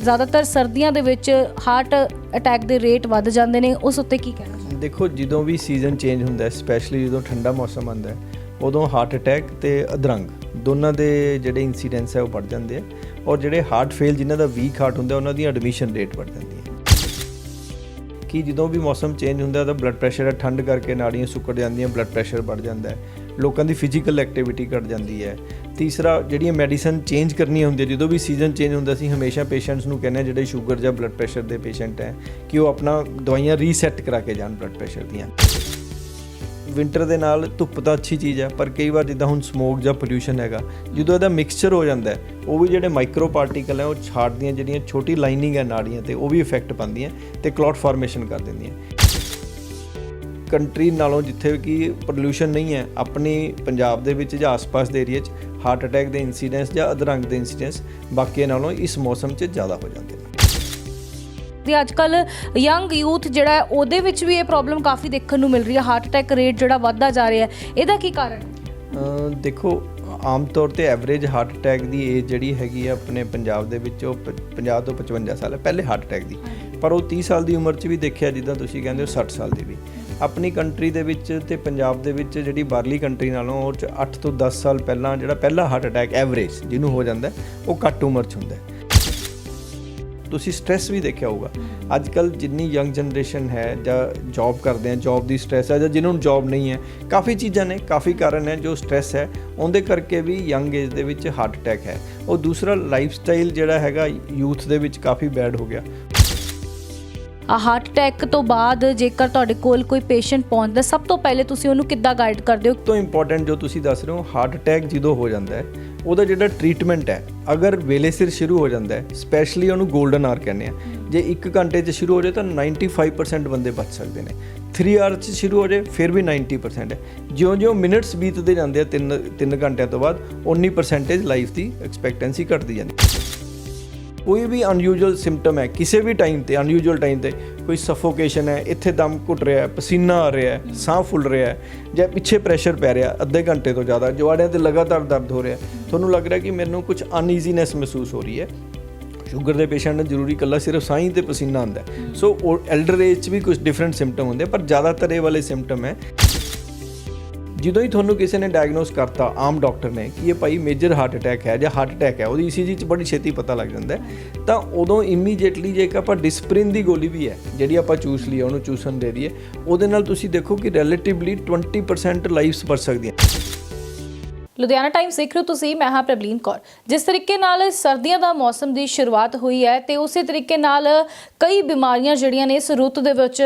ਜ਼ਿਆਦਾਤਰ ਸਰਦੀਆਂ ਦੇ ਵਿੱਚ ਹਾਰਟ ਅਟੈਕ ਦੇ ਰੇਟ ਵੱਧ ਜਾਂਦੇ ਨੇ, ਉਸ ਉੱਤੇ ਕੀ ਕਹਿਣਾ ਚਾਹੁੰਦੇ ਦੇਖੋ, ਜਦੋਂ ਵੀ ਸੀਜ਼ਨ ਚੇਂਜ ਹੁੰਦਾ ਹੈ ਸਪੈਸ਼ਲੀ ਜਦੋਂ ਠੰਡਾ ਮੌਸਮ ਆਉਂਦਾ ਹੈ, ਉਦੋਂ ਹਾਰਟ ਅਟੈਕ ਤੇ ਅਧਰੰਗ, ਦੋਨਾਂ ਦੇ ਜਿਹੜੇ ਇਨਸੀਡੈਂਸ ਹੈ ਉਹ ਵੱਧ ਜਾਂਦੇ ਆ ਔਰ ਜਿਹੜੇ ਹਾਰਟ ਫੇਲ ਜਿਨ੍ਹਾਂ ਦਾ ਵੀਕ ਹਾਰਟ ਹੁੰਦਾ ਉਹਨਾਂ ਦੀ ਐਡਮਿਸ਼ਨ ਰੇਟ ਵੱਧ ਜਾਂਦੀ ਹੈ। ਕਿ ਜਦੋਂ ਵੀ ਮੌਸਮ ਚੇਂਜ ਹੁੰਦਾ ਤਾਂ ਬਲੱਡ ਪ੍ਰੈਸ਼ਰ ਹੈ, ਠੰਡ ਕਰਕੇ ਨਾੜੀਆਂ ਸੁੱਕ ਜਾਂਦੀਆਂ ਬਲੱਡ ਪ੍ਰੈਸ਼ਰ ਵੱਧ ਜਾਂਦਾ ਹੈ, ਲੋਕਾਂ ਦੀ ਫਿਜ਼ੀਕਲ ਐਕਟੀਵਿਟੀ ਘਟ ਜਾਂਦੀ ਹੈ ਤੀਸਰਾ ਜਿਹੜੀਆਂ ਮੈਡੀਸਨ ਚੇਂਜ ਕਰਨੀਆਂ ਹੈ ਜਦੋਂ ਵੀ ਸੀਜ਼ਨ ਚੇਂਜ ਹੁੰਦਾ ਸੀ, ਹਮੇਸ਼ਾ ਪੇਸ਼ੈਂਟਸ ਨੂੰ ਕਹਿੰਦੇ ਹਾਂ ਜਿਹੜੇ ਸ਼ੂਗਰ ਜਾਂ ਬਲੱਡ ਪ੍ਰੈਸ਼ਰ ਦੇ ਪੇਸ਼ੈਂਟ ਹੈ, ਕਿ ਉਹ ਆਪਣਾ ਦਵਾਈਆਂ ਰੀਸੈਟ ਕਰਾ ਕੇ ਜਾਣ ਬਲੱਡ ਪ੍ਰੈਸ਼ਰ ਦੀਆਂ। ਵਿੰਟਰ ਦੇ ਨਾਲ ਧੁੱਪ ਤਾਂ ਅੱਛੀ ਚੀਜ਼ ਹੈ, ਪਰ ਕਈ ਵਾਰ ਜਿੱਦਾਂ ਹੁਣ ਸਮੋਕ ਜਾਂ ਪੋਲਿਊਸ਼ਨ ਹੈਗਾ, ਜਦੋਂ ਇਹਦਾ ਮਿਕਸਚਰ ਹੋ ਜਾਂਦਾ ਹੈ, ਉਹ ਵੀ ਜਿਹੜੇ ਮਾਈਕਰੋ ਪਾਰਟੀਕਲ ਹੈ, ਉਹ ਛਾੜਦੀਆਂ ਜਿਹੜੀਆਂ ਛੋਟੀ ਲਾਈਨਿੰਗ ਹੈ ਨਾੜੀਆਂ ਤੇ, ਉਹ ਵੀ ਇਫੈਕਟ ਪਾਉਂਦੀਆਂ ਤੇ ਕਲੌਟ ਫਾਰਮੇਸ਼ਨ ਕਰ ਦਿੰਦੀਆਂ। ਕੰਟਰੀ ਨਾਲੋਂ ਜਿੱਥੇ ਕਿ ਪੋਲਿਊਸ਼ਨ ਨਹੀਂ ਹੈ, ਆਪਣੀ ਪੰਜਾਬ ਦੇ ਵਿੱਚ ਜਾਂ ਆਸ-ਪਾਸ ਦੇ ਏਰੀਆ 'ਚ ਹਾਰਟ ਅਟੈਕ ਦੇ ਇਨਸੀਡੈਂਸ ਜਾਂ ਅਧਰੰਗ ਦੇ ਇਨਸੀਡੈਂਸ ਬਾਕੀਆਂ ਨਾਲੋਂ ਇਸ ਮੌਸਮ 'ਚ ਜ਼ਿਆਦਾ ਹੋ ਜਾਂਦੇ ਨੇ। ਤੇ ਅੱਜ ਕੱਲ ਯੰਗ ਯੂਥ ਜਿਹੜਾ ਹੈ ਉਹਦੇ ਵਿੱਚ ਵੀ ਇਹ ਪ੍ਰੋਬਲਮ ਕਾਫੀ ਦੇਖਣ ਨੂੰ ਮਿਲ ਰਹੀ ਹੈ। ਹਾਰਟ ਅਟੈਕ ਰੇਟ ਜਿਹੜਾ ਵੱਧਦਾ ਜਾ ਰਿਹਾ ਹੈ ਇਹਦਾ ਕੀ ਕਾਰਨ ਦੇਖੋ ਆਮ ਤੌਰ ਤੇ ਐਵਰੇਜ ਹਾਰਟ ਅਟੈਕ ਦੀ ਏਜ ਜਿਹੜੀ ਹੈਗੀ ਆ ਆਪਣੇ ਪੰਜਾਬ ਦੇ ਵਿੱਚ ਉਹ ਪ- 50 ਤੋਂ 55 ਸਾਲ ਹੈ ਪਹਿਲੇ ਹਾਰਟ ਅਟੈਕ ਦੀ। ਪਰ ਉਹ 30 ਸਾਲ ਦੀ ਉਮਰ 'ਚ ਵੀ ਦੇਖਿਆ ਜਿੱਦਾਂ ਤੁਸੀਂ ਕਹਿੰਦੇ ਹੋ 60 ਸਾਲ ਦੀ ਵੀ। ਆਪਣੀ ਕੰਟਰੀ ਦੇ ਵਿੱਚ ਤੇ ਪੰਜਾਬ ਦੇ ਵਿੱਚ ਜਿਹੜੀ ਬਾਹਰਲੀ ਕੰਟਰੀ ਨਾਲੋਂ ਉਹ 'ਚ 8 ਤੋਂ 10 ਸਾਲ ਪਹਿਲਾਂ ਜਿਹੜਾ ਪਹਿਲਾ ਹਾਰਟ ਅਟੈਕ ਐਵਰੇਜ ਜਿਹਨੂੰ ਹੋ ਜਾਂਦਾ ਉਹ ਘੱਟ ਉਮਰ 'ਚ ਹੁੰਦਾ ਹੈ। ਤੁਸੀਂ ਸਟ੍ਰੈਸ ਵੀ ਦੇਖਿਆ ਹੋਊਗਾ। ਅੱਜ ਕੱਲ ਜਿੰਨੀ ਯੰਗ ਜਨਰੇਸ਼ਨ ਹੈ ਜਾਂ ਜੌਬ ਕਰਦੇ ਆ ਜੌਬ ਦੀ ਸਟ੍ਰੈਸ ਹੈ ਜਾਂ ਜਿਹਨਾਂ ਨੂੰ ਜੌਬ ਨਹੀਂ ਹੈ, ਕਾਫੀ ਚੀਜ਼ਾਂ ਨੇ, ਕਾਫੀ ਕਾਰਨ ਹੈ ਜੋ ਸਟ੍ਰੈਸ ਹੈ, ਉਹਦੇ ਕਰਕੇ ਵੀ ਯੰਗ ਏਜ ਦੇ ਵਿੱਚ ਹਾਰਟ ਅਟੈਕ ਹੈ। ਉਹ ਦੂਸਰਾ ਲਾਈਫ ਸਟਾਈਲ ਜਿਹੜਾ ਹੈਗਾ ਯੂਥ ਦੇ ਵਿੱਚ ਕਾਫੀ ਬੈਡ ਹੋ ਗਿਆ। ਹਾਰਟ ਅਟੈਕ ਤੋਂ ਬਾਅਦ ਜੇਕਰ ਤੁਹਾਡੇ ਕੋਲ ਕੋਈ ਪੇਸ਼ੈਂਟ ਪਹੁੰਚਦਾ, ਸਭ ਤੋਂ ਪਹਿਲੇ ਤੁਸੀਂ ਉਹਨੂੰ ਕਿੱਦਾਂ ਗਾਈਡ ਕਰਦੇ ਹੋ? ਸਭ ਤੋਂ ਇੰਪੋਰਟੈਂਟ ਜੋ ਤੁਸੀਂ ਦੱਸ ਰਹੇ ਹੋ ਹਾਰਟ ਅਟੈਕ ਜਦੋਂ ਹੋ ਜਾਂਦਾ ਹੈ, ਉਹਦਾ ਜਿਹੜਾ ਟ੍ਰੀਟਮੈਂਟ ਹੈ, ਅਗਰ ਵੇਲੇ ਸਿਰ ਸ਼ੁਰੂ ਹੋ ਜਾਂਦਾ ਹੈ ਸਪੈਸ਼ਲੀ ਉਹਨੂੰ 골ਡਨ ਆਰ ਕਹਿੰਦੇ ਆ, ਜੇ 1 ਘੰਟੇ 'ਚ ਸ਼ੁਰੂ ਹੋ ਜਾਏ ਤਾਂ 95% ਬੰਦੇ ਬਚ ਸਕਦੇ ਨੇ। 3 ਆਰ 'ਚ ਸ਼ੁਰੂ ਹੋ ਜਾਏ, ਫਿਰ ਵੀ 90% ਹੈ। ਜਿਉਂ-ਜਿਉਂ ਮਿੰਟਸ ਬੀਤਦੇ ਜਾਂਦੇ ਆ 3 3 ਘੰਟਿਆਂ ਤੋਂ ਬਾਅਦ 19% ਲਾਈਫ ਦੀ ਐਕਸਪੈਕਟੈਂਸੀ ਘਟਦੀ ਜਾਂਦੀ ਹੈ। ਕੋਈ ਵੀ ਅਨਯੂਜੂਅਲ ਸਿੰਪਟਮ ਹੈ ਕਿਸੇ ਵੀ ਟਾਈਮ ਤੇ ਅਨਯੂਜੂਅਲ ਟਾਈਮ ਤੇ ਕੋਈ ਸਫੋਕੇਸ਼ਨ ਹੈ ਇੱਥੇ ਦਮ ਘੁੱਟ ਰਿਹਾ ਹੈ ਪਸੀਨਾ ਆ ਰਿਹਾ ਹੈ ਸਾਹ ਫੁੱਲ ਰਿਹਾ ਹੈ ਜਾਂ ਪਿੱਛੇ ਪ੍ਰੈਸ਼ਰ ਪੈ ਰਿਹਾ ਅੱਧੇ ਘੰਟੇ ਤੋਂ ਜ਼ਿਆਦਾ ਜਵਾੜਿਆਂ ਤੇ ਲਗਾਤਾਰ ਦਰਦ ਹੋ ਰਿਹਾ ਤੁਹਾਨੂੰ ਲੱਗ ਰਿਹਾ ਕਿ ਮੈਨੂੰ ਕੁਝ ਅਨਈਜ਼ੀਨੈਸ ਮਹਿਸੂਸ ਹੋ ਰਹੀ ਹੈ। ਸ਼ੂਗਰ ਦੇ ਪੇਸ਼ੈਂਟ ਨੂੰ ਜ਼ਰੂਰੀ ਕੱਲਾ ਸਿਰਫ ਹੀ ਤੇ ਪਸੀਨਾ ਆਉਂਦਾ ਸੋ ਐਲਡਰ ਏਜ 'ਚ ਵੀ ਕੁਝ ਡਿਫਰੈਂਟ ਸਿੰਪਟਮ ਹੁੰਦੇ ਪਰ ਜ਼ਿਆਦਾਤਰ ਇਹ ਵਾਲੇ ਸਿੰਪਟਮ ਹੈ। ਜਦੋਂ ਹੀ ਤੁਹਾਨੂੰ ਕਿਸੇ ਨੇ ਡਾਇਗਨੋਸ ਕਰਤਾ ਆਮ ਡਾਕਟਰ ਨੇ ਕਿ ਇਹ ਭਾਈ ਮੇਜਰ ਹਾਰਟ ਅਟੈਕ ਹੈ ਜਾਂ ਹਾਰਟ ਅਟੈਕ ਹੈ, ਉਹਦੀ ECG 'ਚ ਬੜੀ ਛੇਤੀ ਪਤਾ ਲੱਗ ਜਾਂਦਾ ਤਾਂ ਉਦੋਂ ਇਮੀਡੀਏਟਲੀ ਜੇ ਇੱਕ ਆਪਾਂ ਡਿਸਪ੍ਰਿਨ ਦੀ ਗੋਲੀ ਵੀ ਹੈ, ਜਿਹੜੀ ਆਪਾਂ ਚੂਸ ਲਈ ਉਹਨੂੰ ਚੂਸਣ ਦੇ ਦਈਏ, ਉਹਦੇ ਨਾਲ ਤੁਸੀਂ ਦੇਖੋ ਕਿ ਰਿਲੇਟਿਵਲੀ 20% ਲਾਈਫਸ ਬਚ ਸਕਦੀਆਂ ਲੁਧਿਆਣਾ ਟਾਈਮਸ ਦੇਖ ਰਹੇ ਹੋ ਤੁਸੀਂ, ਮੈਂ ਹਾਂ ਪ੍ਰਬਲੀਨ ਕੌਰ। ਜਿਸ ਤਰੀਕੇ ਨਾਲ ਸਰਦੀਆਂ ਦਾ ਮੌਸਮ ਦੀ ਸ਼ੁਰੂਆਤ ਹੋਈ ਹੈ ਤੇ ਉਸੇ ਤਰੀਕੇ ਨਾਲ ਕਈ ਬਿਮਾਰੀਆਂ ਜਿਹੜੀਆਂ ਨੇ ਇਸ ਰੁੱਤ ਦੇ ਵਿੱਚ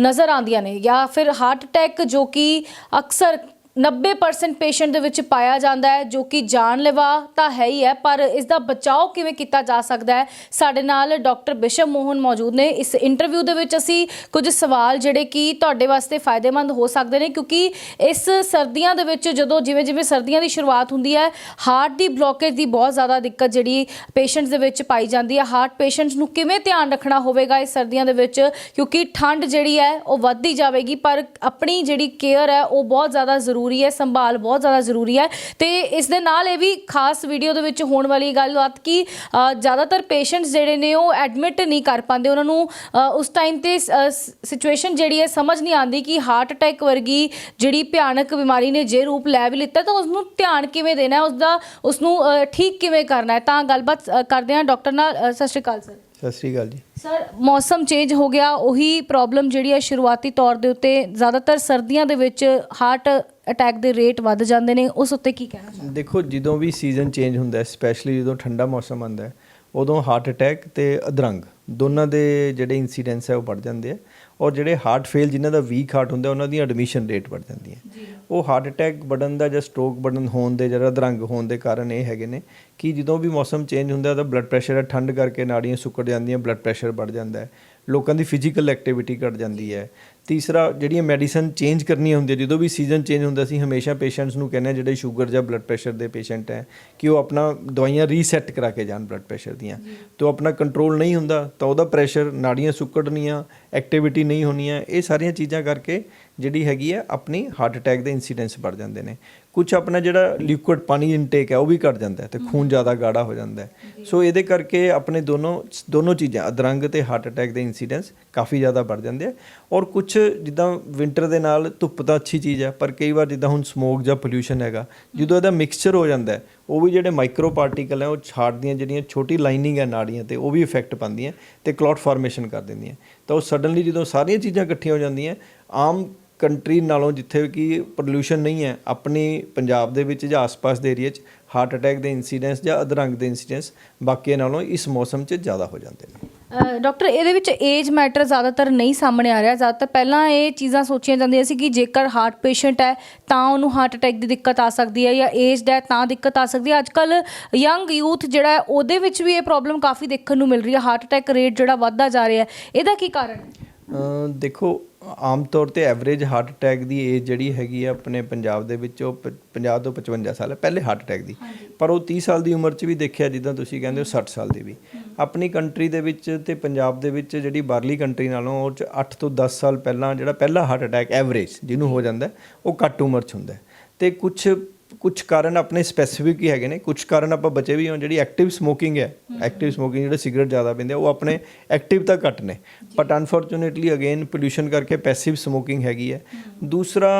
ਨਜ਼ਰ ਆਉਂਦੀਆਂ ਨੇ ਜਾਂ ਫਿਰ ਹਾਰਟ ਅਟੈਕ ਜੋ ਕਿ ਅਕਸਰ 90% ਪੇਸ਼ੈਂਟ ਦੇ ਵਿੱਚ ਪਾਇਆ ਜਾਂਦਾ ਹੈ, ਜੋ ਕਿ ਜਾਨਲੇਵਾ ਤਾਂ ਹੈ ਹੀ ਹੈ, ਪਰ ਇਸ ਦਾ ਬਚਾਅ ਕਿਵੇਂ ਕੀਤਾ ਜਾ ਸਕਦਾ ਹੈ? ਸਾਡੇ ਨਾਲ ਡਾਕਟਰ ਬਿਸ਼ਮ ਮੋਹਨ ਮੌਜੂਦ ਨੇ। ਇਸ ਇੰਟਰਵਿਊ ਦੇ ਵਿੱਚ ਅਸੀਂ ਕੁਝ ਸਵਾਲ ਜਿਹੜੇ ਕਿ ਤੁਹਾਡੇ ਵਾਸਤੇ ਫਾਇਦੇਮੰਦ ਹੋ ਸਕਦੇ ਨੇ, ਕਿਉਂਕਿ ਇਸ ਸਰਦੀਆਂ ਦੇ ਵਿੱਚ ਜਦੋਂ ਜਿਵੇਂ ਜਿਵੇਂ ਸਰਦੀਆਂ ਦੀ ਸ਼ੁਰੂਆਤ ਹੁੰਦੀ ਹੈ ਹਾਰਟ ਦੀ ਬਲੋਕੇਜ ਦੀ ਬਹੁਤ ਜ਼ਿਆਦਾ ਦਿੱਕਤ ਜਿਹੜੀ ਪੇਸ਼ੈਂਟਸ ਦੇ ਵਿੱਚ ਪਾਈ ਜਾਂਦੀ ਹੈ। ਹਾਰਟ ਪੇਸ਼ੈਂਟਸ ਨੂੰ ਕਿਵੇਂ ਧਿਆਨ ਰੱਖਣਾ ਹੋਵੇਗਾ ਇਸ ਸਰਦੀਆਂ ਦੇ ਵਿੱਚ? ਕਿਉਂਕਿ ਠੰਡ ਜਿਹੜੀ ਹੈ, ਉਹ ਵੱਧਦੀ ਜਾਵੇਗੀ, ਪਰ ਆਪਣੀ ਜਿਹੜੀ ਕੇਅਰ ਹੈ, ਉਹ ਬਹੁਤ ਜ਼ਿਆਦਾ ਜ਼ਰੂਰੀ ਜ਼ਰੂਰੀ ਹੈ, ਸੰਭਾਲ ਬਹੁਤ ਜ਼ਿਆਦਾ ਜ਼ਰੂਰੀ ਹੈ। ਤੇ ਇਸ ਦੇ ਨਾਲ ਇਹ ਵੀ ਖਾਸ ਵੀਡੀਓ ਦੇ ਵਿੱਚ ਹੋਣ ਵਾਲੀ ਗੱਲਬਾਤ ਕਿ ਜ਼ਿਆਦਾਤਰ ਪੇਸ਼ੈਂਟਸ ਜਿਹੜੇ ਨੇ ਉਹ ਐਡਮਿਟ ਨਹੀਂ ਕਰ ਪਾਉਂਦੇ। ਉਹਨਾਂ ਨੂੰ ਉਸ ਟਾਈਮ ਤੇ ਸਿਚੁਏਸ਼ਨ ਜਿਹੜੀ ਹੈ, ਸਮਝ ਨਹੀਂ ਆਉਂਦੀ ਕਿ ਹਾਰਟ ਅਟੈਕ ਵਰਗੀ ਜਿਹੜੀ ਭਿਆਨਕ ਬਿਮਾਰੀ ਨੇ ਜੇ ਰੂਪ ਲੈ ਵੀ ਲਿੱਤਾ, ਤਾਂ ਉਸ ਨੂੰ ਧਿਆਨ ਕਿਵੇਂ ਦੇਣਾ ਹੈ? ਉਸ ਦਾ ਉਸ ਨੂੰ ਠੀਕ ਕਿਵੇਂ ਕਰਨਾ ਹੈ? ਤਾਂ ਗੱਲਬਾਤ ਕਰਦੇ ਹਾਂ। ਡਾਕਟਰ ਨਾਲ ਸਤਿ ਸ਼੍ਰੀ ਅਕਾਲ, ਸਰ। ਸਤਿ ਸ੍ਰੀ ਅਕਾਲ ਜੀ। ਸਰ ਮੌਸਮ ਚੇਂਜ ਹੋ ਗਿਆ ਉਹੀ ਪ੍ਰੋਬਲਮ ਜਿਹੜੀ ਹੈ ਸ਼ੁਰੂਆਤੀ ਤੌਰ ਦੇ ਉੱਤੇ ਜ਼ਿਆਦਾਤਰ ਸਰਦੀਆਂ ਦੇ ਵਿੱਚ ਹਾਰਟ ਅਟੈਕ ਦੇ ਰੇਟ ਵੱਧ ਜਾਂਦੇ ਨੇ ਉਸ ਉੱਤੇ ਕੀ ਕਹਿਣਾ ਚਾਹੁੰਦੇ ਦੇਖੋ ਜਦੋਂ ਵੀ ਸੀਜ਼ਨ ਚੇਂਜ ਹੁੰਦਾ ਹੈ ਸਪੈਸ਼ਲੀ ਜਦੋਂ ਠੰਡਾ ਮੌਸਮ ਆਉਂਦਾ ਹੈ ਉਦੋਂ ਹਾਰਟ ਅਟੈਕ ਤੇ ਅਧਰੰਗ ਦੋਨਾਂ ਦੇ ਜਿਹੜੇ ਇਨਸੀਡੈਂਸ ਹੈ ਉਹ ਵੱਧ ਜਾਂਦੇ ਆ। ਔਰ ਜਿਹੜੇ ਹਾਰਟ ਫੇਲ ਜਿਨ੍ਹਾਂ ਦਾ ਵੀਕ ਹਾਰਟ ਹੁੰਦਾ ਉਹਨਾਂ ਦੀ ਐਡਮਿਸ਼ਨ ਰੇਟ ਵੱਧ ਜਾਂਦੀ ਹੈ। ਉਹ ਹਾਰਟ ਅਟੈਕ ਵਧਣ ਦਾ ਜਾਂ ਸਟ੍ਰੋਕ ਵਧਣ ਹੋਣ ਦੇ ਜਿਹੜਾ ਅਧਰੰਗ ਹੋਣ ਦੇ ਕਾਰਨ ਇਹ ਹੈਗੇ ਨੇ ਕਿ ਜਦੋਂ ਵੀ ਮੌਸਮ ਚੇਂਜ ਹੁੰਦਾ ਤਾਂ ਬਲੱਡ ਪ੍ਰੈਸ਼ਰ ਠੰਡ ਕਰਕੇ ਨਾੜੀਆਂ ਸੁੱਕੜ ਜਾਂਦੀਆਂ ਬਲੱਡ ਪ੍ਰੈਸ਼ਰ ਵੱਧ ਜਾਂਦਾ ਹੈ। ਲੋਕਾਂ ਦੀ ਫਿਜ਼ੀਕਲ ਐਕਟੀਵਿਟੀ ਘਟ ਜਾਂਦੀ ਹੈ। ਤੀਸਰਾ ਜਿਹੜੀਆਂ ਮੈਡੀਸਨ ਚੇਂਜ ਕਰਨੀਆਂ ਹੁੰਦੀਆਂ ਜਦੋਂ ਵੀ ਸੀਜ਼ਨ ਚੇਂਜ ਹੁੰਦਾ ਸੀ ਹਮੇਸ਼ਾ ਪੇਸ਼ੈਂਟਸ ਨੂੰ ਕਹਿੰਦੇ ਜਿਹੜੇ ਸ਼ੂਗਰ ਜਾਂ ਬਲੱਡ ਪ੍ਰੈਸ਼ਰ ਦੇ ਪੇਸ਼ੈਂਟ ਹੈ ਕਿ ਉਹ ਆਪਣਾ ਦਵਾਈਆਂ ਰੀਸੈਟ ਕਰਾ ਕੇ ਜਾਣ ਬਲੱਡ ਪ੍ਰੈਸ਼ਰ ਦੀਆਂ। ਤੇ ਆਪਣਾ ਕੰਟਰੋਲ ਨਹੀਂ ਹੁੰਦਾ ਤਾਂ ਉਹਦਾ ਪ੍ਰੈਸ਼ਰ ਨਾੜੀਆਂ ਸੁੱਕੜਨੀਆਂ ਐਕਟੀਵਿਟੀ ਨਹੀਂ ਹੋਣੀਆਂ ਇਹ ਸਾਰੀਆਂ ਚੀਜ਼ਾਂ ਕਰਕੇ ਜਿਹੜੀ ਹੈਗੀ ਹੈ ਆਪਣੀ ਹਾਰਟ ਅਟੈਕ ਦੇ ਇਨਸੀਡੈਂਸ ਵੱਧ ਜਾਂਦੇ ਨੇ। ਕੁਝ ਆਪਣਾ ਜਿਹੜਾ ਲਿਕੁਇਡ ਪਾਣੀ ਇਨਟੇਕ ਹੈ ਉਹ ਵੀ ਘਟ ਜਾਂਦਾ ਹੈ ਤੇ ਖੂਨ ਜ਼ਿਆਦਾ ਗਾੜਾ ਹੋ ਜਾਂਦਾ ਹੈ। ਸੋ ਇਹਦੇ ਕਰਕੇ ਆਪਣੇ ਦੋਨੋਂ ਦੋਨੋਂ ਚੀਜ਼ਾਂ ਅਧਰੰਗ ਤੇ ਹਾਰਟ ਅਟੈਕ ਦੇ ਇਨਸੀਡੈਂਸ ਕਾਫੀ ਜ਼ਿਆਦਾ ਵੱਧ ਜਾਂਦੇ ਆ। ਔਰ ਕੁਝ ਜਿੱਦਾਂ ਵਿੰਟਰ ਦੇ ਨਾਲ ਧੁੱਪ ਤਾਂ ਅੱਛੀ ਚੀਜ਼ ਹੈ ਪਰ ਕਈ ਵਾਰ ਜਿੱਦਾਂ ਹੁਣ ਸਮੋਕ ਜਾਂ ਪੋਲਿਊਸ਼ਨ ਹੈਗਾ ਜਦੋਂ ਇਹਦਾ ਮਿਕਸਚਰ ਹੋ ਜਾਂਦਾ ਹੈ ਉਹ ਵੀ ਜਿਹੜੇ ਮਾਈਕਰੋ ਪਾਰਟੀਕਲ ਹੈ ਉਹ ਛਾੜ ਦੀਆਂ ਜਿਹੜੀਆਂ ਛੋਟੀ ਲਾਈਨਿੰਗ ਹੈ ਨਾੜੀਆਂ ਤੇ ਉਹ ਵੀ ਇਫੈਕਟ ਪਾਉਂਦੀਆਂ ਤੇ ਕਲੌਟ ਫਾਰਮੇਸ਼ਨ ਕਰ ਦਿੰਦੀਆਂ। ਤਾਂ ਉਹ ਸਡਨਲੀ ਜਦੋਂ ਸਾਰੀਆਂ ਚੀਜ਼ਾਂ ਇਕੱਠੀਆਂ ਹੋ ਜਾਂਦੀਆਂ ਆਮ ਕੰਟਰੀ ਨਾਲੋਂ ਜਿੱਥੇ ਕਿ ਪੋਲੂਸ਼ਨ ਨਹੀਂ ਹੈ ਆਪਣੀ ਪੰਜਾਬ ਦੇ ਵਿੱਚ ਜਾਂ ਆਸ-ਪਾਸ ਦੇ ਏਰੀਆ 'ਚ ਹਾਰਟ ਅਟੈਕ ਦੇ ਇਨਸੀਡੈਂਸ ਜਾਂ ਅਧਰੰਗ ਦੇ ਇਨਸੀਡੈਂਸ ਬਾਕੀਆਂ ਨਾਲੋਂ ਇਸ ਮੌਸਮ 'ਚ ਜ਼ਿਆਦਾ ਹੋ ਜਾਂਦੇ ਨੇ। ਡਾਕਟਰ ਇਹਦੇ ਵਿੱਚ ਏਜ ਮੈਟਰ ਜ਼ਿਆਦਾਤਰ ਨਹੀਂ ਸਾਹਮਣੇ ਆ ਰਿਹਾ। ਜ਼ਿਆਦਾਤਰ ਪਹਿਲਾਂ ਇਹ ਚੀਜ਼ਾਂ ਸੋਚੀਆਂ ਜਾਂਦੀਆਂ ਸੀ ਕਿ ਜੇਕਰ ਹਾਰਟ ਪੇਸ਼ੈਂਟ ਹੈ ਤਾਂ ਉਹਨੂੰ ਹਾਰਟ ਅਟੈਕ ਦੀ ਦਿੱਕਤ ਆ ਸਕਦੀ ਹੈ ਜਾਂ ਏਜਡ ਹੈ ਤਾਂ ਦਿੱਕਤ ਆ ਸਕਦੀ ਹੈ। ਅੱਜਕੱਲ ਯੰਗ ਯੂਥ ਜਿਹੜਾ ਹੈ ਉਹਦੇ ਵਿੱਚ ਵੀ ਇਹ ਪ੍ਰੋਬਲਮ ਕਾਫੀ ਦੇਖਣ ਨੂੰ ਮਿਲ ਰਹੀ ਹੈ। ਹਾਰਟ ਅਟੈਕ ਰੇਟ ਜਿਹੜਾ ਵੱਧਦਾ ਜਾ ਰਿਹਾ ਹੈ ਇਹਦਾ ਕੀ ਕਾਰਨ ਹੈ? ਦੇਖੋ ਆਮ ਤੌਰ ਤੇ ਐਵਰੇਜ ਹਾਰਟ ਅਟੈਕ ਦੀ ਏਜ ਜਿਹੜੀ ਹੈਗੀ ਆ ਆਪਣੇ ਪੰਜਾਬ ਦੇ ਵਿੱਚ ਉਹ ਪ- 50 ਤੋਂ 55 ਸਾਲ ਹੈ ਪਹਿਲੇ ਹਾਰਟ ਅਟੈਕ ਦੀ। ਪਰ ਉਹ 30 ਸਾਲ ਦੀ ਉਮਰ 'ਚ ਵੀ ਦੇਖਿਆ ਜਿੱਦਾਂ ਤੁਸੀਂ ਕਹਿੰਦੇ ਹੋ 60 ਸਾਲ ਦੀ ਵੀ। ਆਪਣੀ ਕੰਟਰੀ ਦੇ ਵਿੱਚ ਤੇ ਪੰਜਾਬ ਦੇ ਵਿੱਚ ਜਿਹੜੀ ਬਾਹਰਲੀ ਕੰਟਰੀ ਨਾਲੋਂ ਉਹ 'ਚ 8 ਤੋਂ 10 ਸਾਲ ਪਹਿਲਾਂ ਜਿਹੜਾ ਪਹਿਲਾ ਹਾਰਟ ਅਟੈਕ ਐਵਰੇਜ ਜਿਹਨੂੰ ਹੋ ਜਾਂਦਾ ਉਹ ਘੱਟ ਉਮਰ 'ਚ ਹੁੰਦਾ ਤੇ ਕੁਝ ਕੁਝ ਕਾਰਨ ਆਪਣੇ ਸਪੈਸੀਫਿਕ ਹੀ ਹੈਗੇ ਨੇ ਕੁਝ ਕਾਰਨ ਆਪਾਂ ਬਚੇ ਵੀ ਹਾਂ, ਜਿਹੜੀ ਐਕਟਿਵ ਸਮੋਕਿੰਗ ਹੈ ਐਕਟਿਵ ਸਮੋਕਿੰਗ ਜਿਹੜੇ ਸਿਗਰਟ ਜ਼ਿਆਦਾ ਪੀਂਦੇ ਆ, ਉਹ ਆਪਣੇ ਐਕਟਿਵ ਤਾਂ ਘੱਟ ਨੇ ਬਟ ਅਨਫੋਰਚੂਨੇਟਲੀ ਅਗੇਨ ਪੋਲੂਸ਼ਨ ਕਰਕੇ ਪੈਸਿਵ ਸਮੋਕਿੰਗ ਹੈਗੀ ਹੈ। ਦੂਸਰਾ